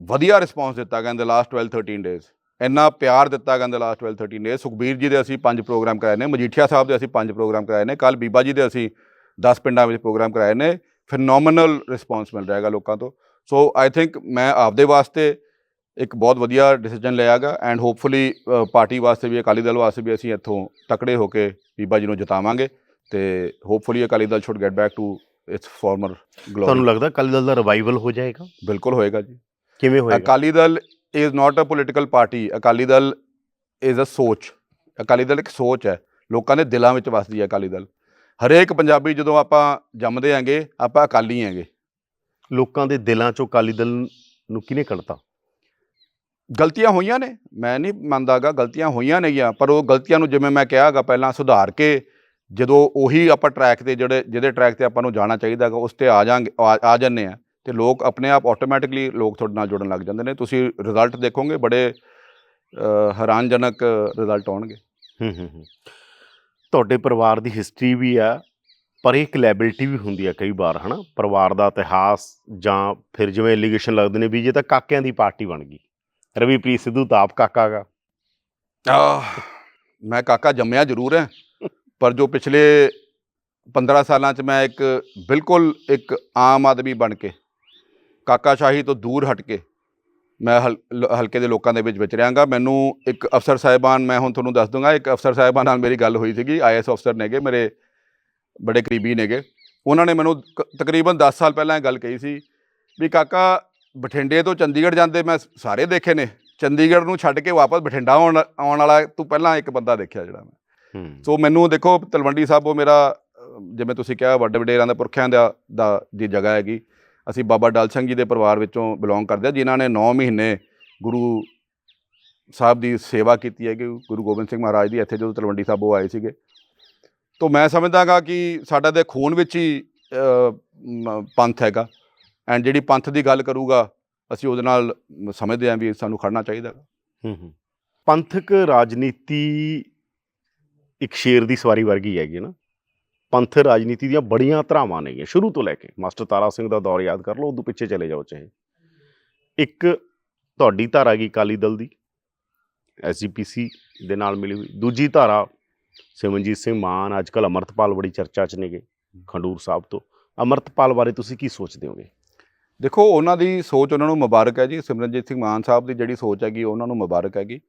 ਵਧੀਆ ਰਿਸਪੌਂਸ ਦਿੱਤਾ ਕਹਿੰਦੇ ਲਾਸਟ 12 13 ਡੇਜ਼ ਇੰਨਾ ਪਿਆਰ ਦਿੱਤਾ ਕਹਿੰਦੇ ਲਾਸਟ 12 13 ਡੇਜ਼ ਸੁਖਬੀਰ ਜੀ ਦੇ ਅਸੀਂ ਪੰਜ ਪ੍ਰੋਗਰਾਮ ਕਰਾਏ ਨੇ ਮਜੀਠੀਆ ਸਾਹਿਬ ਦੇ ਅਸੀਂ ਪੰਜ ਪ੍ਰੋਗਰਾਮ ਕਰਾਏ ਨੇ ਕੱਲ ਬੀਬਾ ਜੀ ਦੇ ਅਸੀਂ 10 ਪਿੰਡਾਂ ਵਿੱਚ ਪ੍ਰੋਗਰਾਮ ਕਰਾਏ ਨੇ। ਫਿਨੋਮੀਨਲ ਰਿਸਪੌਂਸ ਮਿਲ ਰਿਹਾ ਲੋਕਾਂ ਤੋਂ। ਸੋ ਆਈ ਥਿੰਕ ਮੈਂ ਆਪਦੇ ਵਾਸਤੇ ਇੱਕ ਬਹੁਤ ਵਧੀਆ ਡਿਸੀਜਨ ਲਿਆਗਾ ਐਂਡ ਹੋਪਫੁਲੀ ਪਾਰਟੀ ਵਾਸਤੇ ਵੀ ਅਕਾਲੀ ਦਲ ਵਾਸਤੇ ਵੀ ਅਸੀਂ ਇੱਥੋਂ ਤਕੜੇ ਹੋ ਕੇ ਬੀਬਾ ਜੀ ਨੂੰ ਜਿਤਾਵਾਂਗੇ ਤੇ hopefully Akali Dal should get back to its former ਤੁਹਾਨੂੰ ਗਲੋਰੀ ਲੱਗਦਾ ਅਕਾਲੀ ਦਲ ਦਾ ਰਿਵਾਈਵਲ ਹੋ ਜਾਏਗਾ? ਬਿਲਕੁਲ ਹੋਏਗਾ ਜੀ। ਕਿਵੇਂ ਹੋਏਗਾ? Akali Dal is not a political party Akali Dal is a ਸੋਚ। ਅਕਾਲੀ ਦਲ ਇੱਕ ਸੋਚ ਹੈ। ਲੋਕਾਂ ਦੇ ਦਿਲਾਂ ਵਿੱਚ ਵਸਦੀ ਹੈ ਅਕਾਲੀ ਦਲ। ਹਰੇਕ ਪੰਜਾਬੀ ਜਦੋਂ ਆਪਾਂ ਜੰਮਦੇ ਆਂਗੇ ਆਪਾਂ ਅਕਾਲੀ ਆਂਗੇ ਲੋਕਾਂ ਦੇ ਦਿਲਾਂ ਚੋਂ ਅਕਾਲੀ ਦਲ ਨੂੰ ਕਿਹਨੇ ਕੱਢਤਾ? ਗਲਤੀਆਂ ਹੋਈਆਂ ਨੇ। ਮੈਂ ਨਹੀਂ ਮੰਨਦਾਗਾ ਗਲਤੀਆਂ ਹੋਈਆਂ ਨੇਗੀਆਂ ਪਰ ਉਹ ਗਲਤੀਆਂ ਨੂੰ ਜਿਵੇਂ ਮੈਂ ਕਿਹਾਗਾ ਪਹਿਲਾਂ ਸੁਧਾਰ ਕੇ ਜਦੋਂ ਉਹੀ ਆਪਾਂ ਟਰੈਕ ਤੇ ਜਿਹੜੇ ਜਿਹਦੇ ਟਰੈਕ ਤੇ ਆਪਾਂ ਨੂੰ ਜਾਣਾ ਚਾਹੀਦਾਗਾ ਉਸ ਤੇ ਆ ਜਾਾਂਗੇ ਆ ਆ ਜਾਂਦੇ ਆ। ਤੇ ਲੋਕ ਆਪਣੇ ਆਪ ਆਟੋਮੈਟਿਕਲੀ ਲੋਕ ਤੁਹਾਡੇ ਨਾਲ ਜੁੜਨ ਲੱਗ ਜਾਂਦੇ ਨੇ। ਤੁਸੀਂ ਰਿਜ਼ਲਟ ਦੇਖੋਗੇ ਬੜੇ ਹੈਰਾਨਜਨਕ ਰਿਜ਼ਲਟ ਆਉਣਗੇ। ਹੂੰ ਹੂੰ ਹੂੰ। ਤੁਹਾਡੇ ਪਰਿਵਾਰ ਦੀ ਹਿਸਟਰੀ ਵੀ ਆ ਪਰ ਇੱਕ ਲੈਬਿਲਿਟੀ ਵੀ ਹੁੰਦੀ ਆ ਕਈ ਵਾਰ ਹਨਾ? ਪਰਿਵਾਰ ਦਾ ਇਤਿਹਾਸ ਜਾਂ ਫਿਰ ਜਿਵੇਂ ਐਲੀਗੇਸ਼ਨ ਲੱਗਦੇ ਨੇ ਵੀ ਜੇ ਤਾਂ ਕਾਕਿਆਂ ਦੀ ਪਾਰਟੀ ਬਣ ਗਈ। ਰਵੀਪ੍ਰੀਤ ਸਿੱਧੂ ਤਾਂ ਆਪ ਕਾਕਾ ਗਾ। ਆਹ, ਮੈਂ ਕਾਕਾ ਜੰਮਿਆ ਜ਼ਰੂਰ ਹੈ ਪਰ ਜੋ ਪਿਛਲੇ 15 ਸਾਲਾਂ 'ਚ ਮੈਂ ਇੱਕ ਬਿਲਕੁਲ ਇੱਕ ਆਮ ਆਦਮੀ ਬਣ ਕੇ ਕਾਕਾ ਸ਼ਾਹੀ ਤੋਂ ਦੂਰ ਹਟ ਕੇ ਮੈਂ ਹਲਕੇ ਦੇ ਲੋਕਾਂ ਦੇ ਵਿੱਚ ਵਿਚਰਿਆਂਗਾ ਮੈਨੂੰ ਇੱਕ ਅਫਸਰ ਸਾਹਿਬਾਨ ਮੈਂ ਹੁਣ ਤੁਹਾਨੂੰ ਦੱਸ ਦੂੰਗਾ ਇੱਕ ਅਫਸਰ ਸਾਹਿਬਾਨ ਨਾਲ ਮੇਰੀ ਗੱਲ ਹੋਈ ਸੀਗੀ ਆਈਐਸ ਅਫਸਰ ਨੇਗੇ ਮੇਰੇ ਬੜੇ ਕਰੀਬੀ ਨੇਗੇ। ਉਹਨਾਂ ਨੇ ਮੈਨੂੰ ਤਕਰੀਬਨ 10 ਸਾਲ ਪਹਿਲਾਂ ਇਹ ਗੱਲ ਕਹੀ ਸੀ ਵੀ ਕਾਕਾ ਬਠਿੰਡੇ ਤੋਂ ਚੰਡੀਗੜ੍ਹ ਜਾਂਦੇ ਮੈਂ ਸਾਰੇ ਦੇਖੇ ਨੇ। ਚੰਡੀਗੜ੍ਹ ਨੂੰ ਛੱਡ ਕੇ ਵਾਪਸ ਬਠਿੰਡਾ ਆਉਣ ਆਉਣ ਵਾਲਾ ਤੂੰ ਪਹਿਲਾਂ ਇੱਕ ਬੰਦਾ ਦੇਖਿਆ ਜਿਹੜਾ ਮੈਂ। ਸੋ ਮੈਨੂੰ ਦੇਖੋ ਤਲਵੰਡੀ ਸਾਹਿਬ ਉਹ ਮੇਰਾ ਜਿਵੇਂ ਤੁਸੀਂ ਕਿਹਾ ਵੱਡੇ ਵਡੇਰਾਂ ਦੇ ਪੁਰਖਿਆਂ ਦਾ ਦੀ ਜਗ੍ਹਾ ਹੈਗੀ। ਅਸੀਂ ਬਾਬਾ ਡਲ ਸਿੰਘ ਜੀ ਦੇ ਪਰਿਵਾਰ ਵਿੱਚੋਂ ਬਿਲੋਂਗ ਕਰਦੇ ਹਾਂ, ਜਿਨ੍ਹਾਂ ਨੇ 9 ਮਹੀਨੇ ਗੁਰੂ ਸਾਹਿਬ ਦੀ ਸੇਵਾ ਕੀਤੀ ਹੈਗੀ, ਗੁਰੂ ਗੋਬਿੰਦ ਸਿੰਘ ਮਹਾਰਾਜ ਦੀ, ਇੱਥੇ ਜਦੋਂ ਤਲਵੰਡੀ ਸਾਹਿਬ ਉਹ ਆਏ ਸੀਗੇ। ਤੋਂ ਮੈਂ ਸਮਝਦਾਗਾ ਕਿ ਸਾਡਾ ਦੇ ਖੂਨ ਵਿੱਚ ਹੀ ਪੰਥ ਹੈਗਾ ਐਂਡ ਜਿਹੜੀ ਪੰਥ ਦੀ ਗੱਲ ਕਰੂਗਾ, ਅਸੀਂ ਉਹਦੇ ਨਾਲ ਸਮਝਦੇ ਹਾਂ ਵੀ ਸਾਨੂੰ ਖੜਨਾ ਚਾਹੀਦਾ। ਹੂੰ ਹੂੰ। ਪੰਥਕ ਰਾਜਨੀਤੀ ਇੱਕ ਸ਼ੇਰ ਦੀ ਸਵਾਰੀ ਵਰਗੀ ਹੈਗੀ ਨਾ। ਪੰਥ ਰਾਜਨੀਤੀ ਦੀਆਂ ਬੜੀਆਂ ਧਰਾਵਾਂ ਨੇਗੀਆਂ, ਸ਼ੁਰੂ ਤੋਂ ਲੈ ਕੇ। ਮਾਸਟਰ ਤਾਰਾ ਸਿੰਘ ਦਾ ਦੌਰ ਯਾਦ ਕਰ ਲਓ, ਉਦੋਂ ਪਿੱਛੇ ਚਲੇ ਜਾਓ ਚਾਹੇ। ਇੱਕ ਤੁਹਾਡੀ ਧਾਰਾ ਗਈ ਅਕਾਲੀ ਦਲ ਦੀ ਐਸਜੀਪੀਸੀ ਦੇ ਨਾਲ ਮਿਲੀ ਹੋਈ। ਦੂਜੀ ਧਾਰਾ ਸਿਮਰਨਜੀਤ ਸਿੰਘ ਮਾਨ ਅੱਜ ਕੱਲ੍ਹ ਅਮਰਤਪਾਲ ਬੜੀ ਚਰਚਾ 'ਚ ਨੇਗੇ, ਖੰਡੂਰ ਸਾਹਿਬ ਤੋਂ। ਅਮਰਤਪਾਲ ਬਾਰੇ ਤੁਸੀਂ ਕੀ ਸੋਚਦੇ ਹੋਗੇ? ਦੇਖੋ, ਉਹਨਾਂ ਦੀ ਸੋਚ ਉਹਨਾਂ ਨੂੰ ਮੁਬਾਰਕ ਹੈ ਜੀ। ਸਿਮਰਨਜੀਤ ਸਿੰਘ ਮਾਨ ਸਾਹਿਬ ਦੀ ਜਿਹੜੀ ਸੋਚ ਹੈਗੀ, ਉਹਨਾਂ ਨੂੰ ਮੁਬਾਰਕ ਹੈਗੀ।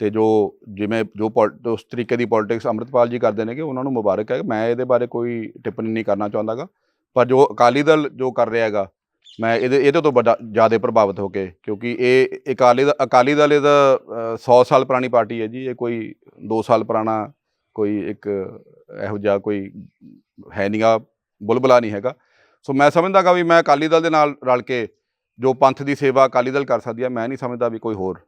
ਤੇ ਜੋ ਜਿਵੇਂ ਜੋ ਪੋਲ- ਉਸ ਤਰੀਕੇ ਦੀ ਪੋਲਿਟਿਕਸ ਅੰਮ੍ਰਿਤਪਾਲ ਜੀ ਕਰਦੇ ਨੇਗੇ, ਉਹਨਾਂ ਨੂੰ ਮੁਬਾਰਕ ਹੈ ਮੈਂ ਇਹਦੇ ਬਾਰੇ ਕੋਈ ਟਿੱਪਣੀ ਨਹੀਂ ਕਰਨਾ ਚਾਹੁੰਦਾਗਾ। ਪਰ ਜੋ ਅਕਾਲੀ ਦਲ ਜੋ ਕਰ ਰਿਹਾ ਹੈਗਾ, ਮੈਂ ਇਹਦੇ ਇਹਦੇ ਤੋਂ ਜ਼ਿਆਦਾ ਪ੍ਰਭਾਵਿਤ ਹੋ ਕੇ, ਕਿਉਂਕਿ ਇਹ ਅਕਾਲੀ ਦਾ, ਅਕਾਲੀ ਦਲ ਇਹਦਾ 100 ਸਾਲ ਪੁਰਾਣੀ ਪਾਰਟੀ ਹੈ ਜੀ, ਇਹ ਕੋਈ 2 ਸਾਲ ਪੁਰਾਣਾ ਕੋਈ ਇੱਕ ਇਹੋ ਜਿਹਾ ਕੋਈ ਹੈ ਨਹੀਂਗਾ ਬੁਲਬੁਲਾ ਨਹੀਂ ਹੈਗਾ। ਸੋ ਮੈਂ ਸਮਝਦਾਗਾ ਵੀ ਮੈਂ ਅਕਾਲੀ ਦਲ ਦੇ ਨਾਲ ਰਲ ਕੇ ਜੋ ਪੰਥ ਦੀ ਸੇਵਾ ਅਕਾਲੀ ਦਲ ਕਰ ਸਕਦੀ ਹੈ, ਮੈਂ ਨਹੀਂ ਸਮਝਦਾ ਵੀ ਕੋਈ ਹੋਰ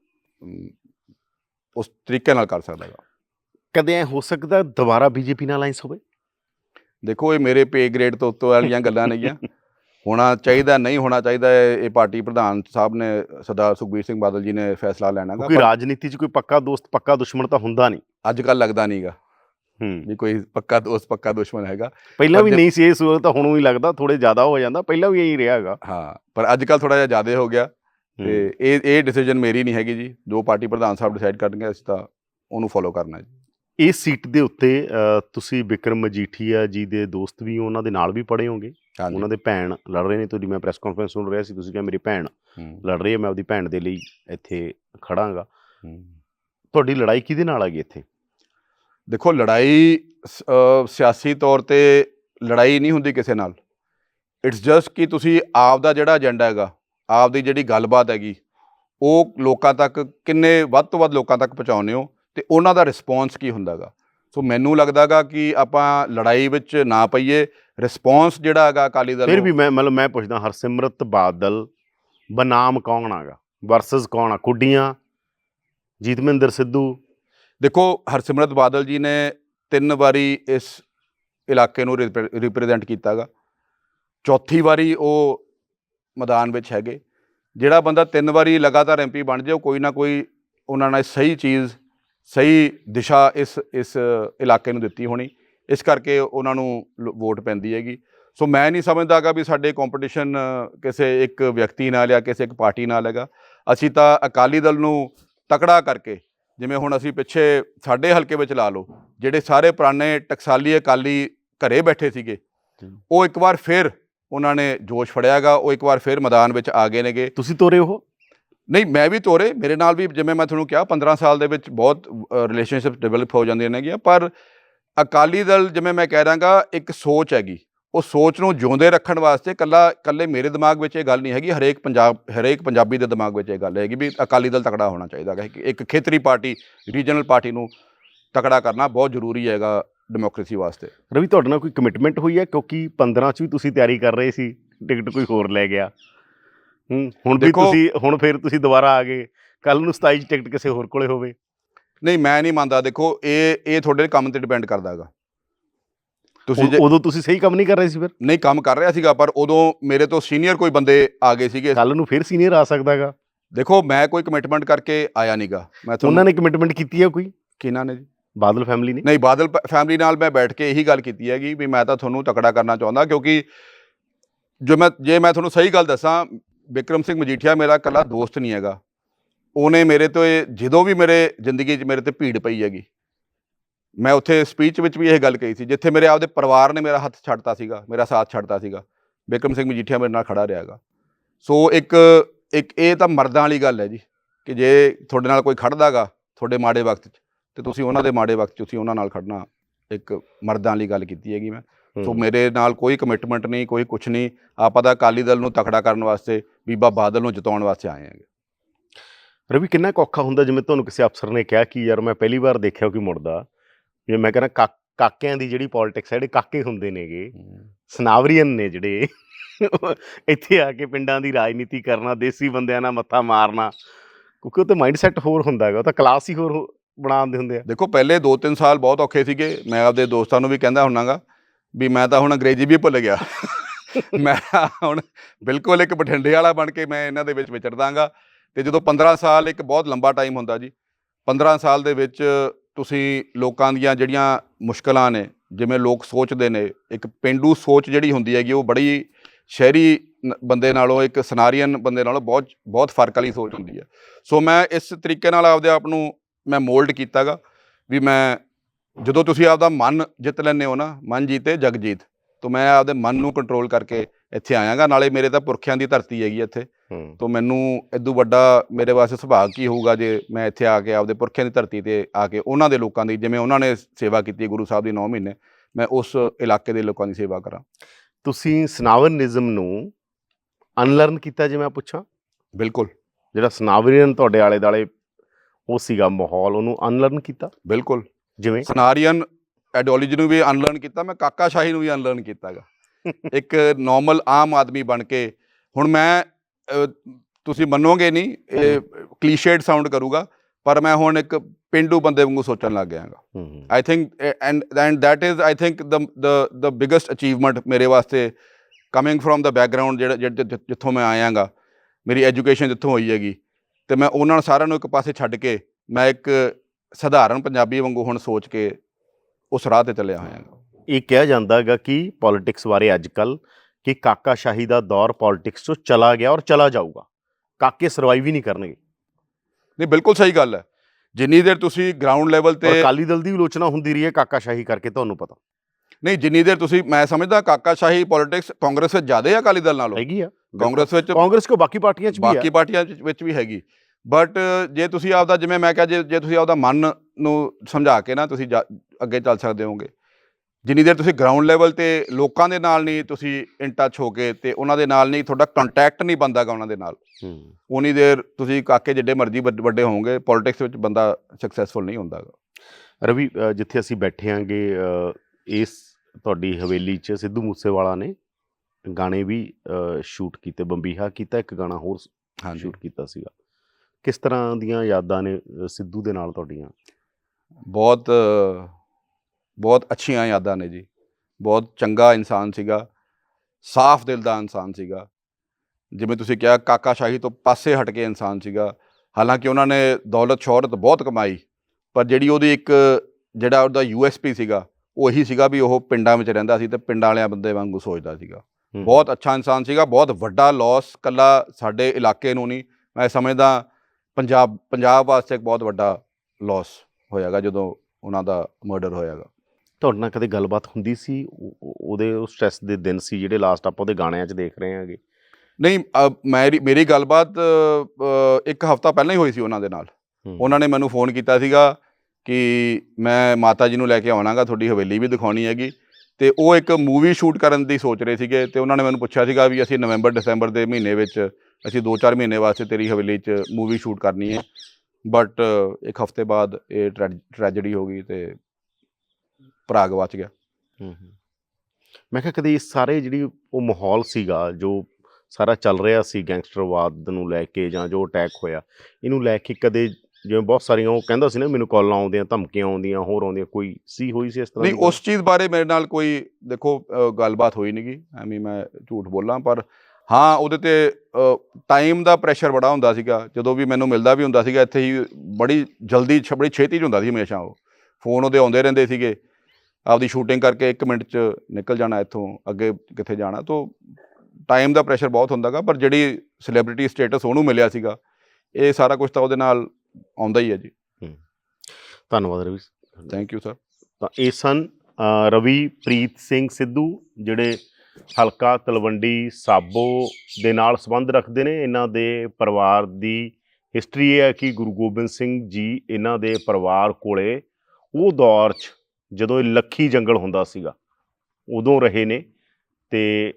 ਉਸ ਤਰੀਕੇ ਨਾਲ ਕਰ ਸਕਦਾ ਹੈਗਾ। ਕਦੇ ਐ ਹੋ ਸਕਦਾ ਦੁਬਾਰਾ ਬੀਜੇਪੀ ਨਾਲ ਅਲਾਈਅੰਸ ਹੋਵੇ? ਦੇਖੋ ਇਹ ਮੇਰੇ ਪੇ ਗ੍ਰੇਡ ਤੋਂ ਉੱਤੋਂ ਵਾਲੀਆਂ ਗੱਲਾਂ ਨੇਗੀਆਂ ਹੋਣਾ ਚਾਹੀਦਾ ਨਹੀਂ ਹੋਣਾ ਚਾਹੀਦਾ ਇਹ ਪਾਰਟੀ ਪ੍ਰਧਾਨ ਸਾਹਿਬ ਨੇ ਸਰਦਾਰ ਸੁਖਬੀਰ ਸਿੰਘ ਬਾਦਲ ਜੀ ਨੇ ਫੈਸਲਾ ਲੈਣਾ ਕਿਉਂਕਿ ਰਾਜਨੀਤੀ 'ਚ ਕੋਈ ਪੱਕਾ ਦੋਸਤ ਪੱਕਾ ਦੁਸ਼ਮਣ ਤਾਂ ਹੁੰਦਾ ਨਹੀਂ। ਅੱਜ ਕੱਲ ਲੱਗਦਾ ਨਹੀਂਗਾ ਹੂੰ। ਵੀ ਕੋਈ ਪੱਕਾ ਦੋਸਤ ਪੱਕਾ ਦੁਸ਼ਮਣ ਹੈਗਾ। ਪਹਿਲਾਂ ਵੀ ਨਹੀਂ ਸੀ ਇਹ ਸੂਰਤ ਤਾਂ ਹੁਣ ਵੀ ਲੱਗਦਾ ਥੋੜੇ ਜ਼ਿਆਦਾ ਹੋ ਜਾਂਦਾ ਪਹਿਲਾਂ ਵੀ ਇਹੀ ਰਿਹਾ ਹੈਗਾ। ਹਾਂ ਪਰ ਅੱਜ ਕੱਲ ਥੋੜਾ ਜਿਹਾ ਜ਼ਿਆਦਾ ਹੋ ਗਿਆ। ਤੇ ਇਹ ਇਹ ਡਿਸੀਜਨ ਮੇਰੀ ਨਹੀਂ ਹੈਗੀ ਜੀ। ਜੋ ਪਾਰਟੀ ਪ੍ਰਧਾਨ ਸਾਹਿਬ ਡਿਸਾਈਡ ਕਰਨਗੇ ਅਸੀਂ ਤਾਂ ਉਹਨੂੰ ਫੋਲੋ ਕਰਨਾ ਜੀ। ਇਸ ਸੀਟ ਦੇ ਉੱਤੇ ਤੁਸੀਂ ਵਿਕਰਮ ਮਜੀਠੀਆ ਜੀ ਦੇ ਦੋਸਤ ਵੀ ਉਹਨਾਂ ਦੇ ਨਾਲ ਵੀ ਪੜੇ ਹੋਗੇ? ਉਹਨਾਂ ਦੇ ਭੈਣ ਲੜ ਰਹੇ ਨੇ ਤੁਹਾਡੀ ਮੈਂ ਪ੍ਰੈਸ ਕਾਨਫਰੰਸ ਸੁਣ ਰਿਹਾ ਸੀ ਤੁਸੀਂ ਕਿਹਾ ਮੇਰੀ ਭੈਣ ਲੜ ਰਹੀ ਹੈ ਮੈਂ ਆਪਦੀ ਭੈਣ ਦੇ ਲਈ ਇੱਥੇ ਖੜਾਂਗਾ। ਤੁਹਾਡੀ ਲੜਾਈ ਕਿਹਦੇ ਨਾਲ ਹੈਗੀ ਇੱਥੇ? ਦੇਖੋ ਲੜਾਈ ਸਿਆਸੀ ਤੌਰ ਤੇ ਲੜਾਈ ਨਹੀਂ ਹੁੰਦੀ ਕਿਸੇ ਨਾਲ। ਇਟਸ ਜਸਟ ਕਿ ਤੁਸੀਂ ਆਪ ਦਾ ਜਿਹੜਾ ਏਜੰਡਾ ਹੈਗਾ ਆਪ ਦੀ ਜਿਹੜੀ ਗੱਲਬਾਤ ਹੈਗੀ ਉਹ ਲੋਕਾਂ ਤੱਕ ਕਿੰਨੇ ਵੱਧ ਤੋਂ ਵੱਧ ਲੋਕਾਂ ਤੱਕ ਪਹੁੰਚਾਉਂਦੇ ਹੋ ਤੇ ਉਹਨਾਂ ਦਾ ਰਿਸਪੌਂਸ ਕੀ ਹੁੰਦਾਗਾ ਸੋ ਮੈਨੂੰ ਲੱਗਦਾਗਾ ਕਿ ਆਪਾਂ ਲੜਾਈ ਵਿੱਚ ਨਾ ਪਈਏ ਰਿਸਪੌਂਸ ਜਿਹੜਾ ਹੈਗਾ ਅਕਾਲੀ ਦਲ ਫਿਰ ਵੀ ਮੈਂ ਮਤਲਬ ਮੈਂ ਪੁੱਛਦਾ ਹਰਸਿਮਰਤ ਬਾਦਲ ਬਨਾਮ ਕੌਣ ਆਗਾ ਵਰਸਸ ਕੌਣ ਆ? ਕੁੱਡੀਆਂ ਜੀਤਮਿੰਦਰ ਸਿੱਧੂ? ਦੇਖੋ ਹਰਸਿਮਰਤ ਬਾਦਲ ਜੀ ਨੇ ਤਿੰਨ ਵਾਰੀ ਇਸ ਇਲਾਕੇ ਨੂੰ ਰਿਪਰੈਜ਼ੈਂਟ ਕੀਤਾਗਾ ਚੌਥੀ ਵਾਰੀ ਉਹ ਮੈਦਾਨ ਵਿੱਚ ਹੈਗੇ। ਜਿਹੜਾ ਬੰਦਾ ਤਿੰਨ ਵਾਰੀ ਲਗਾਤਾਰ ਐਮਪੀ ਬਣ ਉਹ ਕੋਈ ਨਾ ਕੋਈ ਉਹਨਾਂ ਨੇ ਸਹੀ ਚੀਜ਼ ਸਹੀ ਦਿਸ਼ਾ ਇਸ ਇਸ ਇਲਾਕੇ ਨੂੰ ਦਿੱਤੀ ਹੋਣੀ। ਇਸ ਕਰਕੇ ਉਹਨਾਂ ਨੂੰ ਵੋਟ ਪੈਂਦੀ ਹੈਗੀ। ਸੋ ਮੈਂ ਨਹੀਂ ਸਮਝਦਾਗਾ ਵੀ ਸਾਡੇ ਕੰਪੀਟੀਸ਼ਨ ਕਿਸੇ ਇੱਕ ਵਿਅਕਤੀ ਨਾਲ ਜਾਂ ਕਿਸੇ ਇੱਕ ਪਾਰਟੀ ਨਾਲ ਹੈਗਾ। ਅਸੀਂ ਤਾਂ ਅਕਾਲੀ ਦਲ ਨੂੰ ਤਕੜਾ ਕਰਕੇ ਜਿਵੇਂ ਹੁਣ ਅਸੀਂ ਪਿੱਛੇ ਸਾਡੇ ਹਲਕੇ ਵਿੱਚ ਲਾ ਲਓ ਜਿਹੜੇ ਸਾਰੇ ਪੁਰਾਣੇ ਟਕਸਾਲੀ ਅਕਾਲੀ ਘਰੇ ਬੈਠੇ ਸੀਗੇ। ਉਹ ਇੱਕ ਵਾਰ ਫਿਰ ਉਹਨਾਂ ਨੇ ਜੋਸ਼ ਫੜਿਆਗਾ ਉਹ ਇੱਕ ਵਾਰ ਫਿਰ ਮੈਦਾਨ ਵਿੱਚ ਆ ਗਏ ਨੇਗੇ। ਤੁਸੀਂ ਤੋਰੇ ਹੋ ਨਹੀਂ ਮੈਂ ਵੀ ਤੋਰੇ। ਮੇਰੇ ਨਾਲ ਵੀ ਜਿਵੇਂ ਮੈਂ ਤੁਹਾਨੂੰ ਕਿਹਾ 15 ਸਾਲ ਦੇ ਵਿੱਚ ਬਹੁਤ ਰਿਲੇਸ਼ਨਸ਼ਿਪ ਡਿਵੈਲਪ ਹੋ ਜਾਂਦੀਆਂ ਨੇਗੀਆਂ ਪਰ ਅਕਾਲੀ ਦਲ ਜਿਵੇਂ ਮੈਂ ਕਹਿ ਰਾਂਗਾ ਇੱਕ ਸੋਚ ਹੈਗੀ। ਉਹ ਸੋਚ ਨੂੰ ਜਿਉਂਦੇ ਰੱਖਣ ਵਾਸਤੇ ਕੱਲਾ ਕੱਲੇ ਮੇਰੇ ਦਿਮਾਗ ਵਿੱਚ ਇਹ ਗੱਲ ਨਹੀਂ ਹੈਗੀ ਹਰੇਕ ਪੰਜਾਬ ਹਰੇਕ ਪੰਜਾਬੀ ਦੇ ਦਿਮਾਗ ਵਿੱਚ ਇਹ ਗੱਲ ਹੈਗੀ ਵੀ ਅਕਾਲੀ ਦਲ ਤਕੜਾ ਹੋਣਾ ਚਾਹੀਦਾ ਹੈ ਇੱਕ ਖੇਤਰੀ ਪਾਰਟੀ ਰੀਜਨਲ ਪਾਰਟੀ ਨੂੰ ਤਕੜਾ ਕਰਨਾ ਬਹੁਤ ਜ਼ਰੂਰੀ ਹੈਗਾ। ਡੈਮੋਕ੍ਰੇਸੀ ਵਾਸਤੇ। ਰਵੀ ਤੁਹਾਡੇ ਨਾਲ ਕੋਈ ਕਮਿਟਮੈਂਟ ਹੋਈ ਹੈ? ਕਿਉਂਕਿ 15 ਚ ਵੀ ਤੁਸੀਂ ਤਿਆਰੀ ਕਰ ਰਹੇ ਸੀ ਟਿਕਟ ਕੋਈ ਹੋਰ ਲੈ ਗਿਆ। ਹੂੰ ਹੁਣ ਵੀ ਤੁਸੀਂ ਹੁਣ ਫਿਰ ਤੁਸੀਂ ਦੁਬਾਰਾ ਆ ਗਏ। ਕੱਲ ਨੂੰ 27 ਚ ਟਿਕਟ ਕਿਸੇ ਹੋਰ ਕੋਲੇ ਹੋਵੇ। ਨਹੀਂ ਮੈਂ ਨਹੀਂ ਮੰਨਦਾ। ਦੇਖੋ ਇਹ ਇਹ ਤੁਹਾਡੇ ਕੰਮ ਤੇ ਡਿਪੈਂਡ ਕਰਦਾ ਹੈਗਾ। ਤੁਸੀਂ ਉਦ- ਤੁਸੀਂ ਸਹੀ ਕੰਮ ਨਹੀਂ ਕਰ ਰਹੇ ਸੀ ਫਿਰ? ਨਹੀਂ ਕੰਮ ਕਰ ਰਿਹਾ ਸੀਗਾ ਪਰ ਉਦੋਂ ਮੇਰੇ ਤੋਂ ਸੀਨੀਅਰ ਕੋਈ ਬੰਦੇ ਆ ਗਏ ਸੀਗੇ। ਕੱਲ ਨੂੰ ਫਿਰ ਸੀਨੀਅਰ ਆ ਸਕਦਾ ਹੈਗਾ। ਦੇਖੋ ਮੈਂ ਕੋਈ ਕਮਿਟਮੈਂਟ ਕਰਕੇ ਆਇਆ ਨਹੀਂਗਾ ਮੈਂ ਉਹਨਾਂ ਤੁਹਾਨੂੰ ਨੇ ਕਮਿਟਮੈਂਟ ਕੀਤੀ ਹੈ ਕੋਈ? ਕਿਹਨਾਂ ਨੇ ਜੀ? ਬਾਦਲ ਫੈਮਿਲੀ ਨੇ? ਨਹੀਂ, ਬਾਦਲ ਫੈਮਿਲੀ ਨਾਲ ਮੈਂ ਬੈਠ ਕੇ ਇਹੀ ਗੱਲ ਕੀਤੀ ਹੈਗੀ ਵੀ ਮੈਂ ਤਾਂ ਤੁਹਾਨੂੰ ਤਕੜਾ ਕਰਨਾ ਚਾਹੁੰਦਾ ਕਿਉਂਕਿ ਜੋ ਮੈਂ, ਜੇ ਮੈਂ ਤੁਹਾਨੂੰ ਸਹੀ ਗੱਲ ਦੱਸਾਂ, ਵਿਕਰਮ ਸਿੰਘ ਮਜੀਠੀਆ ਮੇਰਾ ਇਕੱਲਾ ਦੋਸਤ ਨਹੀਂ ਹੈਗਾ। ਉਹਨੇ ਮੇਰੇ ਤੋਂ ਇਹ, ਜਦੋਂ ਵੀ ਮੇਰੇ ਜ਼ਿੰਦਗੀ 'ਚ ਮੇਰੇ ਤੇ ਭੀੜ ਪਈ ਹੈਗੀ, ਮੈਂ ਉੱਥੇ ਸਪੀਚ ਵਿੱਚ ਵੀ ਇਹ ਗੱਲ ਕਹੀ ਸੀ, ਜਿੱਥੇ ਮੇਰੇ ਆਪਦੇ ਪਰਿਵਾਰ ਨੇ ਮੇਰਾ ਹੱਥ ਛੱਡਤਾ ਸੀਗਾ, ਮੇਰਾ ਸਾਥ ਛੱਡਤਾ ਸੀਗਾ, ਵਿਕਰਮ ਸਿੰਘ ਮਜੀਠੀਆ ਮੇਰੇ ਨਾਲ ਖੜਾ ਰਿਹਾਗਾ ਸੋ ਇੱਕ ਇੱਕ ਇਹ ਤਾਂ ਮਰਦਾਂ ਵਾਲੀ ਗੱਲ ਹੈ ਜੀ, ਕਿ ਜੇ ਤੁਹਾਡੇ ਨਾਲ ਕੋਈ ਖੜਦਾਗਾ, ਤੁਹਾਡੇ ਮਾੜੇ ਵਕਤ 'ਚ ਤੇ ਤੁਸੀਂ ਉਹਨਾਂ ਦੇ ਮਾੜੇ ਵਕਤ ਤੁਸੀਂ ਉਹਨਾਂ ਨਾਲ ਖੜਨਾ ਇੱਕ ਮਰਦਾਂ ਵਾਲੀ ਗੱਲ ਕੀਤੀ ਹੈਗੀ ਮੈਂ। ਸੋ। ਮੇਰੇ ਨਾਲ ਕੋਈ ਕਮਿਟਮੈਂਟ ਨਹੀਂ ਕੋਈ ਕੁਝ ਨਹੀਂ। ਆਪਾਂ ਤਾਂ ਅਕਾਲੀ ਦਲ ਨੂੰ ਤਕੜਾ ਕਰਨ ਵਾਸਤੇ ਬੀਬਾ ਬਾਦਲ ਨੂੰ ਜਿਤਾਉਣ ਵਾਸਤੇ ਆਏ ਹੈਗੇ। ਰਵੀ ਕਿੰਨਾ ਕੁ ਔਖਾ ਹੁੰਦਾ ਜਿਵੇਂ ਤੁਹਾਨੂੰ ਕਿਸੇ ਅਫਸਰ ਨੇ ਕਿਹਾ ਕਿ ਯਾਰ ਮੈਂ ਪਹਿਲੀ ਵਾਰ ਦੇਖਿਆ ਕੋਈ ਮੁੜਦਾ? ਜਿਵੇਂ ਮੈਂ ਕਹਿੰਦਾ ਕਾ- ਕਾਕਿਆਂ ਦੀ ਜਿਹੜੀ ਪੋਲਿਟਿਕਸ ਹੈ ਜਿਹੜੇ ਕਾਕੇ ਹੁੰਦੇ ਨੇਗੇ ਸਨਾਵਰੀਅਨ ਨੇ ਜਿਹੜੇ ਇੱਥੇ ਆ ਕੇ ਪਿੰਡਾਂ ਦੀ ਰਾਜਨੀਤੀ ਕਰਨਾ ਦੇਸੀ ਬੰਦਿਆਂ ਨਾਲ ਮੱਥਾ ਮਾਰਨਾ ਕਿਉਂਕਿ ਉਹ ਤੇ ਮਾਈਂਡ ਸੈਟ ਹੋਰ ਹੁੰਦਾ ਹੈਗਾ ਉਹ ਤਾਂ ਕਲਾਸ ਹੀ ਹੋਰ ਹੋ- ਬਣਾਉਂਦੇ ਹੁੰਦੇ ਆ। ਦੇਖੋ ਪਹਿਲੇ 2-3 ਸਾਲ ਬਹੁਤ ਔਖੇ ਸੀਗੇ। ਮੈਂ ਆਪਦੇ ਦੋਸਤਾਂ ਨੂੰ ਵੀ ਕਹਿੰਦਾ ਹੁੰਨਾਗਾ ਵੀ ਮੈਂ ਤਾਂ ਹੁਣ ਅੰਗਰੇਜ਼ੀ ਵੀ ਭੁੱਲ ਗਿਆ। ਮੈਂ ਹੁਣ ਬਿਲਕੁਲ ਇੱਕ ਬਠਿੰਡੇ ਵਾਲਾ ਬਣ ਕੇ ਮੈਂ ਇਹਨਾਂ ਦੇ ਵਿੱਚ ਵਿਚਰਦਾਗਾ। ਤੇ ਜਦੋਂ 15 ਸਾਲ ਇੱਕ ਬਹੁਤ ਲੰਬਾ ਟਾਈਮ ਹੁੰਦਾ ਜੀ 15 ਸਾਲ ਦੇ ਵਿੱਚ ਤੁਸੀਂ ਲੋਕਾਂ ਦੀਆਂ ਜਿਹੜੀਆਂ ਮੁਸ਼ਕਲਾਂ ਨੇ ਜਿਵੇਂ ਲੋਕ ਸੋਚਦੇ ਨੇ ਇੱਕ ਪਿੰਡੂ ਸੋਚ ਜਿਹੜੀ ਹੁੰਦੀ ਹੈਗੀ ਉਹ ਬੜੀ ਸ਼ਹਿਰੀ ਬੰਦੇ ਨਾਲੋਂ ਇੱਕ ਸਨਾਰੀਅਨ ਬੰਦੇ ਨਾਲੋਂ ਬਹੁਤ ਬਹੁਤ ਫ਼ਰਕ ਵਾਲੀ ਸੋਚ ਹੁੰਦੀ ਹੈ। ਸੋ ਮੈਂ ਇਸ ਤਰੀਕੇ ਨਾਲ ਆਪਦੇ ਆਪ ਨੂੰ ਮੈਂ ਮੋਲਡ ਕੀਤਾਗਾ ਵੀ ਮੈਂ ਜਦੋਂ ਤੁਸੀਂ ਆਪਦਾ ਮਨ ਜਿੱਤ ਲੈਂਦੇ ਹੋ ਨਾ ਮਨ ਜੀਤੇ ਜਗ ਜੀਤ ਤੋਂ ਮੈਂ ਆਪਦੇ ਮਨ ਨੂੰ ਕੰਟਰੋਲ ਕਰਕੇ ਇੱਥੇ ਆਇਆਗਾ ਨਾਲੇ ਮੇਰੇ ਤਾਂ ਪੁਰਖਿਆਂ ਦੀ ਧਰਤੀ ਹੈਗੀ ਇੱਥੇ। ਤੋਂ ਮੈਨੂੰ ਇਦੋਂ ਵੱਡਾ ਮੇਰੇ ਵਾਸਤੇ ਸੁਭਾਗ ਕੀ ਹੋਊਗਾ ਜੇ ਮੈਂ ਇੱਥੇ ਆ ਕੇ ਆਪਦੇ ਪੁਰਖਿਆਂ ਦੀ ਧਰਤੀ ਤੇ ਆ ਕੇ ਉਹਨਾਂ ਦੇ ਲੋਕਾਂ ਦੀ ਜਿਵੇਂ ਉਹਨਾਂ ਨੇ ਸੇਵਾ ਕੀਤੀ ਗੁਰੂ ਸਾਹਿਬ ਦੀ 9 ਮਹੀਨੇ ਮੈਂ ਉਸ ਇਲਾਕੇ ਦੇ ਲੋਕਾਂ ਦੀ ਸੇਵਾ ਕਰਾਂ। ਤੁਸੀਂ ਸਨਾਵਰਨਿਜ਼ਮ ਨੂੰ ਅਨਲਰਨ ਕੀਤਾ ਜੇ ਮੈਂ ਪੁੱਛਾਂ? ਬਿਲਕੁਲ। ਜਿਹੜਾ ਸਨਾਵਰੀਅਨ ਤੁਹਾਡੇ ਆਲੇ ਦਾਲੇ ਉਹ ਸੀਗਾ ਮਾਹੌਲ ਉਹਨੂੰ ਅਨਲਰਨ ਕੀਤਾ? ਬਿਲਕੁਲ। ਜਿਵੇਂ? ਸਨਾਰੀਅਨ ਆਈਡੀਓਲੋਜੀ ਨੂੰ ਵੀ ਅਨਲਰਨ ਕੀਤਾ ਮੈਂ ਕਾਕਾ ਸ਼ਾਹੀ ਨੂੰ ਵੀ ਅਨਲਰਨ ਕੀਤਾਗਾ। ਇੱਕ ਨਾਰਮਲ ਆਮ ਆਦਮੀ ਬਣ ਕੇ ਹੁਣ ਮੈਂ ਤੁਸੀਂ ਮੰਨੋਗੇ ਨਹੀਂ ਇਹ ਕਲੀਸ਼ੇਡ ਸਾਊਂਡ ਕਰੂਗਾ ਪਰ ਮੈਂ ਹੁਣ ਇੱਕ ਪਿੰਡੂ ਬੰਦੇ ਵਾਂਗੂ ਸੋਚਣ ਲੱਗ ਗਿਆਗਾ। ਹੂੰ I think and and that is I think the the the biggest achievement ਮੇਰੇ ਵਾਸਤੇ ਕਮਿੰਗ ਫਰੋਮ ਦਾ ਬੈਕਗ੍ਰਾਉਂਡ ਜਿਹੜਾ ਜਿੱਥੋਂ ਮੈਂ ਆਇਆਗਾ ਮੇਰੀ ਐਜੂਕੇਸ਼ਨ ਜਿੱਥੋਂ ਹੋਈ ਹੈਗੀ ਤੇ ਮੈਂ ਉਹਨਾਂ ਸਾਰਿਆਂ ਨੂੰ ਇੱਕ ਪਾਸੇ ਛੱਡ ਕੇ ਮੈਂ ਇੱਕ ਸਧਾਰਨ ਪੰਜਾਬੀ ਵਾਂਗੂ ਹੁਣ ਸੋਚ ਕੇ ਉਸ ਰਾਹ ਤੇ ਚੱਲਿਆ ਹੋਇਆਗਾ। ਇਹ ਕਿਹਾ ਜਾਂਦਾ ਹੈਗਾ ਕਿ ਪੋਲਿਟਿਕਸ ਬਾਰੇ ਅੱਜ ਕੱਲ ਕਿ ਕਾਕਾ ਸ਼ਾਹੀ ਦਾ ਦੌਰ ਪੋਲਿਟਿਕਸ ਤੋਂ ਚਲਾ ਗਿਆ ਔਰ ਚਲਾ ਜਾਊਗਾ। ਕਾਕੇ ਸਰਵਾਈਵ ਹੀ ਨਹੀਂ ਕਰਨਗੇ। ਨਹੀਂ ਬਿਲਕੁਲ ਸਹੀ ਗੱਲ ਹੈ। ਜਿੰਨੀ ਦੇਰ ਤੁਸੀਂ ਗਰਾਊਂਡ ਲੈਵਲ ਤੇ ਅਕਾਲੀ ਦਲ ਦੀ ਆਲੋਚਨਾ ਹੁੰਦੀ ਰਹੀ ਹੈ ਕਾਕਾ ਸ਼ਾਹੀ ਕਰਕੇ ਤੁਹਾਨੂੰ ਪਤਾ। ਨਹੀਂ ਜਿੰਨੀ ਦੇਰ ਤੁਸੀਂ ਮੈਂ ਸਮਝਦਾ ਕਾਕਾ ਸ਼ਾਹੀ ਪੋਲਿਟਿਕਸ ਕਾਂਗਰਸ ਵਿੱਚ ਜ਼ਿਆਦਾ ਹੈ ਅਕਾਲੀ ਦਲ ਨਾਲੋਂ। ਹੈਗੀ ਆ। ਕਾਂਗਰਸ ਵਿੱਚ ਕਾਂਗਰਸ ਕੋ ਬਾਕੀ ਪਾਰਟੀਆਂ ਚ ਵੀ ਬਾਕੀ ਹੈ ਪਾਰਟੀਆਂ ਵਿੱਚ- ਵਿੱਚ ਵੀ ਹੈਗੀ। ਬਟ ਜੇ ਤੁਸੀਂ ਆਪਦਾ ਜਿਵੇਂ ਮੈਂ ਕਿਹਾ ਜੇ ਜੇ ਤੁਸੀਂ ਆਪਦਾ ਮਨ ਨੂੰ ਸਮਝਾ ਕੇ ਨਾ ਤੁਸੀਂ ਅੱਗੇ ਚੱਲ ਸਕਦੇ ਹੋਗੇ ਜਿੰਨੀ ਦੇਰ ਤੁਸੀਂ ਗਰਾਊਂਡ ਲੈਵਲ ਤੇ ਲੋਕਾਂ ਦੇ ਨਾਲ ਨਹੀਂ ਤੁਸੀਂ ਇਨ ਟੱਚ ਹੋ ਕੇ ਤੇ ਉਹਨਾਂ ਦੇ ਨਾਲ ਨਹੀਂ ਤੁਹਾਡਾ ਕੰਟੈਕਟ ਨਹੀਂ ਬੰਦਾਗਾ ਉਹਨਾਂ ਦੇ ਨਾਲ। ਹੂੰ। ਉਨੀ ਦੇਰ ਤੁਸੀਂ ਕਾਕੇ ਜਿੱਡੇ ਮਰਜ਼ੀ ਵੱਡ- ਹੋਵੋਗੇ ਪੋਲਿਟਿਕਸ ਵਿੱਚ ਬੰਦਾ ਸਕਸੈਸਫੁਲ ਨਹੀਂ ਹੁੰਦਾਗਾ ਰਵੀ ਜਿੱਥੇ ਅਸੀਂ ਬੈਠੇ ਆਂਗੇ ਅ, ਇਸ ਤੁਹਾਡੀ ਹਵੇਲੀ 'ਚ ਸਿੱਧੂ ਮੂਸੇਵਾਲਾ ਨੇ ਗਾਣੇ ਵੀ ਸ਼ੂਟ ਕੀਤੇ ਬੰਬੀਹਾ ਕੀਤਾ ਇੱਕ ਗਾਣਾ ਹੋਰ ਸ਼ੂਟ ਕੀਤਾ ਸੀਗਾ। ਕਿਸ ਤਰ੍ਹਾਂ ਦੀਆਂ ਯਾਦਾਂ ਨੇ ਅ, ਸਿੱਧੂ ਦੇ ਨਾਲ ਤੁਹਾਡੀਆਂ? ਬਹੁਤ ਬਹੁਤ ਅੱਛੀਆਂ ਯਾਦਾਂ ਨੇ ਜੀ। ਬਹੁਤ ਚੰਗਾ ਇਨਸਾਨ ਸੀਗਾ। ਸਾਫ਼ ਦਿਲ ਦਾ ਇਨਸਾਨ ਸੀਗਾ। ਜਿਵੇਂ ਤੁਸੀਂ ਕਿਹਾ ਕਾਕਾ ਸ਼ਾਹੀ ਤੋਂ ਪਾਸੇ ਹਟ ਕੇ ਇਨਸਾਨ ਸੀਗਾ। ਹਾਲਾਂਕਿ ਉਹਨਾਂ ਨੇ ਦੌਲਤ ਸ਼ੌਹਰਤ ਬਹੁਤ ਕਮਾਈ ਪਰ ਜਿਹੜੀ ਉਹਦੀ ਇੱਕ ਜਿਹੜਾ ਉਹਦਾ ਯੂਐਸਪੀ ਸੀਗਾ ਉਹ ਇਹੀ ਸੀਗਾ ਵੀ ਉਹ ਪਿੰਡਾਂ ਵਿੱਚ ਰਹਿੰਦਾ ਸੀ ਤੇ ਪਿੰਡਾਂ ਵਾਲਿਆਂ ਬੰਦੇ ਵਾਂਗੂ ਸੋਚਦਾ ਸੀਗਾ। ਹੂੰ। ਬਹੁਤ ਅੱਛਾ ਇਨਸਾਨ ਸੀਗਾ ਬਹੁਤ ਵੱਡਾ ਲਾਸ ਕੱਲਾ ਸਾਡੇ ਇਲਾਕੇ ਨੂੰ ਨਹੀਂ ਮੈਂ ਸਮਝਦਾ ਪੰਜਾਬ ਪੰਜਾਬ ਵਾਸਤੇ ਇੱਕ ਬਹੁਤ ਵੱਡਾ ਲਾਸ ਹੋਇਆਗਾ ਜਦੋਂ ਉਹਨਾਂ ਦਾ ਮਰਡਰ ਹੋਇਆਗਾ। ਤੁਹਾਡੇ ਨਾਲ ਕਦੇ ਗੱਲਬਾਤ ਹੁੰਦੀ ਸੀ? ਉਹ- ਉਹ- ਉਹਦੇ ਉਹ ਸਟ੍ਰੈਸ ਦੇ ਦਿਨ ਸੀ ਜਿਹੜੇ ਲਾਸਟ ਆਪਾਂ ਉਹਦੇ ਗਾਣਿਆਂ 'ਚ ਦੇਖ ਰਹੇ ਹਾਂਗੇ? ਨਹੀਂ ਅ, ਮੇਰੀ ਮੇਰੀ ਗੱਲਬਾਤ ਅ, ਅ, ਇੱਕ ਹਫਤਾ ਪਹਿਲਾਂ ਹੀ ਹੋਈ ਸੀ ਉਹਨਾਂ ਦੇ ਨਾਲ। ਉਹਨਾਂ ਨੇ ਮੈਨੂੰ ਫੋਨ ਕੀਤਾ ਸੀਗਾ ਕਿ ਮੈਂ ਮਾਤਾ ਜੀ ਨੂੰ ਲੈ ਕੇ ਆਉਣਾਗਾ ਤੁਹਾਡੀ ਹਵੇਲੀ ਵੀ ਦਿਖਾਉਣੀ ਹੈਗੀ। ਤੇ ਉਹ ਇੱਕ ਮੂਵੀ ਸ਼ੂਟ ਕਰਨ ਦੀ ਸੋਚ ਰਹੇ ਸੀਗੇ ਤੇ ਉਹਨਾਂ ਨੇ ਮੈਨੂੰ ਪੁੱਛਿਆ ਸੀਗਾ ਵੀ ਅਸੀਂ ਨਵੰਬਰ ਦਸੰਬਰ ਦੇ ਮਹੀਨੇ ਵਿੱਚ ਅਸੀਂ 2-4 ਮਹੀਨੇ ਵਾਸਤੇ ਤੇਰੀ ਹਵੇਲੀ 'ਚ ਮੂਵੀ ਸ਼ੂਟ ਕਰਨੀ ਹੈ ਬਟ ਇੱਕ ਹਫ਼ਤੇ ਬਾਅਦ ਇਹ ਟ੍ਰੈਜੇਡੀ ਹੋ ਗਈ ਤੇ ਭਰਾ ਗਵਾਚ ਗਿਆ। ਮੈਂ ਕਿਹਾ ਕਦੇ ਸਾਰੇ ਜਿਹੜੀ ਉਹ ਮਾਹੌਲ ਸੀਗਾ ਜੋ ਸਾਰਾ ਚੱਲ ਰਿਹਾ ਸੀ ਗੈਂਗਸਟਰਵਾਦ ਨੂੰ ਲੈ ਕੇ ਜਾਂ ਜੋ ਅਟੈਕ ਹੋਇਆ ਇਹਨੂੰ ਲੈ ਕੇ ਕਦੇ ਜਿਵੇਂ ਬਹੁਤ ਸਾਰੀਆਂ ਉਹ ਕਹਿੰਦਾ ਸੀ ਨਾ ਮੈਨੂੰ ਕਾਲਾਂ ਆਉਂਦੀਆਂ ਧਮਕੀਆਂ ਆਉਂਦੀਆਂ ਹੋਰ ਆਉਂਦੀਆਂ ਕੋਈ ਸੀ ਹੋਈ ਸੀ ਇਸ ਤਰ੍ਹਾਂ ਨਹੀਂ? ਉਸ ਚੀਜ਼ ਬਾਰੇ ਮੇਰੇ ਨਾਲ ਕੋਈ ਦੇਖੋ ਗੱਲਬਾਤ ਹੋਈ ਨਹੀਂਗੀ ਐਵੇਂ ਮੈਂ ਝੂਠ ਬੋਲਾਂ ਪਰ ਹਾਂ ਉਹਦੇ ਤੇ ਟਾਈਮ ਦਾ ਪ੍ਰੈਸ਼ਰ ਬੜਾ ਹੁੰਦਾ ਸੀਗਾ। ਜਦੋਂ ਵੀ ਮੈਨੂੰ ਮਿਲਦਾ ਵੀ ਹੁੰਦਾ ਸੀਗਾ ਇੱਥੇ ਹੀ ਬੜੀ ਜਲਦੀ ਬੜੀ ਛੇਤੀ 'ਚ ਹੁੰਦਾ ਸੀ ਹਮੇਸ਼ਾ ਉਹ। ਫੋਨ ਉਹਦੇ ਆਉਂਦੇ ਰਹਿੰਦੇ ਸੀਗੇ। ਆਪਦੀ ਸ਼ੂਟਿੰਗ ਕਰਕੇ 1 ਮਿੰਟ 'ਚ ਨਿਕਲ ਜਾਣਾ ਇੱਥੋਂ ਅੱਗੇ ਕਿੱਥੇ ਜਾਣਾ। ਤੋਂ ਟਾਈਮ ਦਾ ਪ੍ਰੈਸ਼ਰ ਬਹੁਤ ਹੁੰਦਾਗਾ ਪਰ ਜਿਹੜੀ ਸੈਲੀਬ੍ਰਿਟੀ ਸਟੇਟਸ ਉਹਨੂੰ ਮਿਲਿਆ ਸੀਗਾ ਇਹ ਸਾਰਾ ਕੁਝ ਤਾਂ ਉਹਦੇ ਨਾਲ ਆਉਂਦਾ ਹੀ ਹੈ ਜੀ। ਧੰਨਵਾਦ ਰਵੀ ਥੈਂਕ ਯੂ ਸਰ ਤਾਂ ਇਹ ਸਨ ਰਵੀ ਪ੍ਰੀਤ ਸਿੰਘ ਸਿੱਧੂ ਜਿਹੜੇ ਹਲਕਾ ਤਲਵੰਡੀ ਸਾਬੋ ਦੇ ਨਾਲ ਸੰਬੰਧ ਰੱਖਦੇ ਨੇ। ਇਹਨਾਂ ਦੇ ਪਰਿਵਾਰ ਦੀ ਹਿਸਟਰੀ ਇਹ ਹੈ ਕਿ ਗੁਰੂ ਗੋਬਿੰਦ ਸਿੰਘ ਜੀ ਇਹਨਾਂ ਦੇ ਪਰਿਵਾਰ ਕੋਲੇ ਉਹ ਦੌਰ 'ਚ ਜਦੋਂ ਇਹ ਲੱਖੀ ਜੰਗਲ ਹੁੰਦਾ ਸੀਗਾ, ਉਦੋਂ ਰਹੇ ਨੇ ਤੇ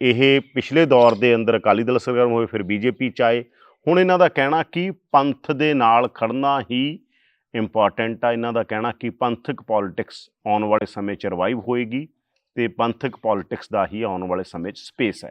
ਇਹ ਪਿਛਲੇ ਦੌਰ ਦੇ ਅੰਦਰ ਅਕਾਲੀ ਦਲ ਸਰਕਾਰ ਹੋਏ, ਫਿਰ ਬੀਜੇਪੀ ਚ ਆਏ। ਹੁਣ ਇਹਨਾਂ ਦਾ ਕਹਿਣਾ ਕਿ ਪੰਥ ਦੇ ਨਾਲ ਖੜਨਾ ਹੀ ਇੰਪੋਰਟੈਂਟ ਆ। ਇਹਨਾਂ ਦਾ ਕਹਿਣਾ ਕਿ ਪੰਥਕ ਪੋਲਿਟਿਕਸ ਆਉਣ ਵਾਲੇ ਸਮੇਂ 'ਚ ਰਿਵਾਈਵ ਹੋਏਗੀ। ਤੇ ਪੰਥਕ ਪੋਲਿਟਿਕਸ ਦਾ ਹੀ ਆਉਣ ਵਾਲੇ ਸਮੇਂ 'ਚ ਸਪੇਸ ਹੈ।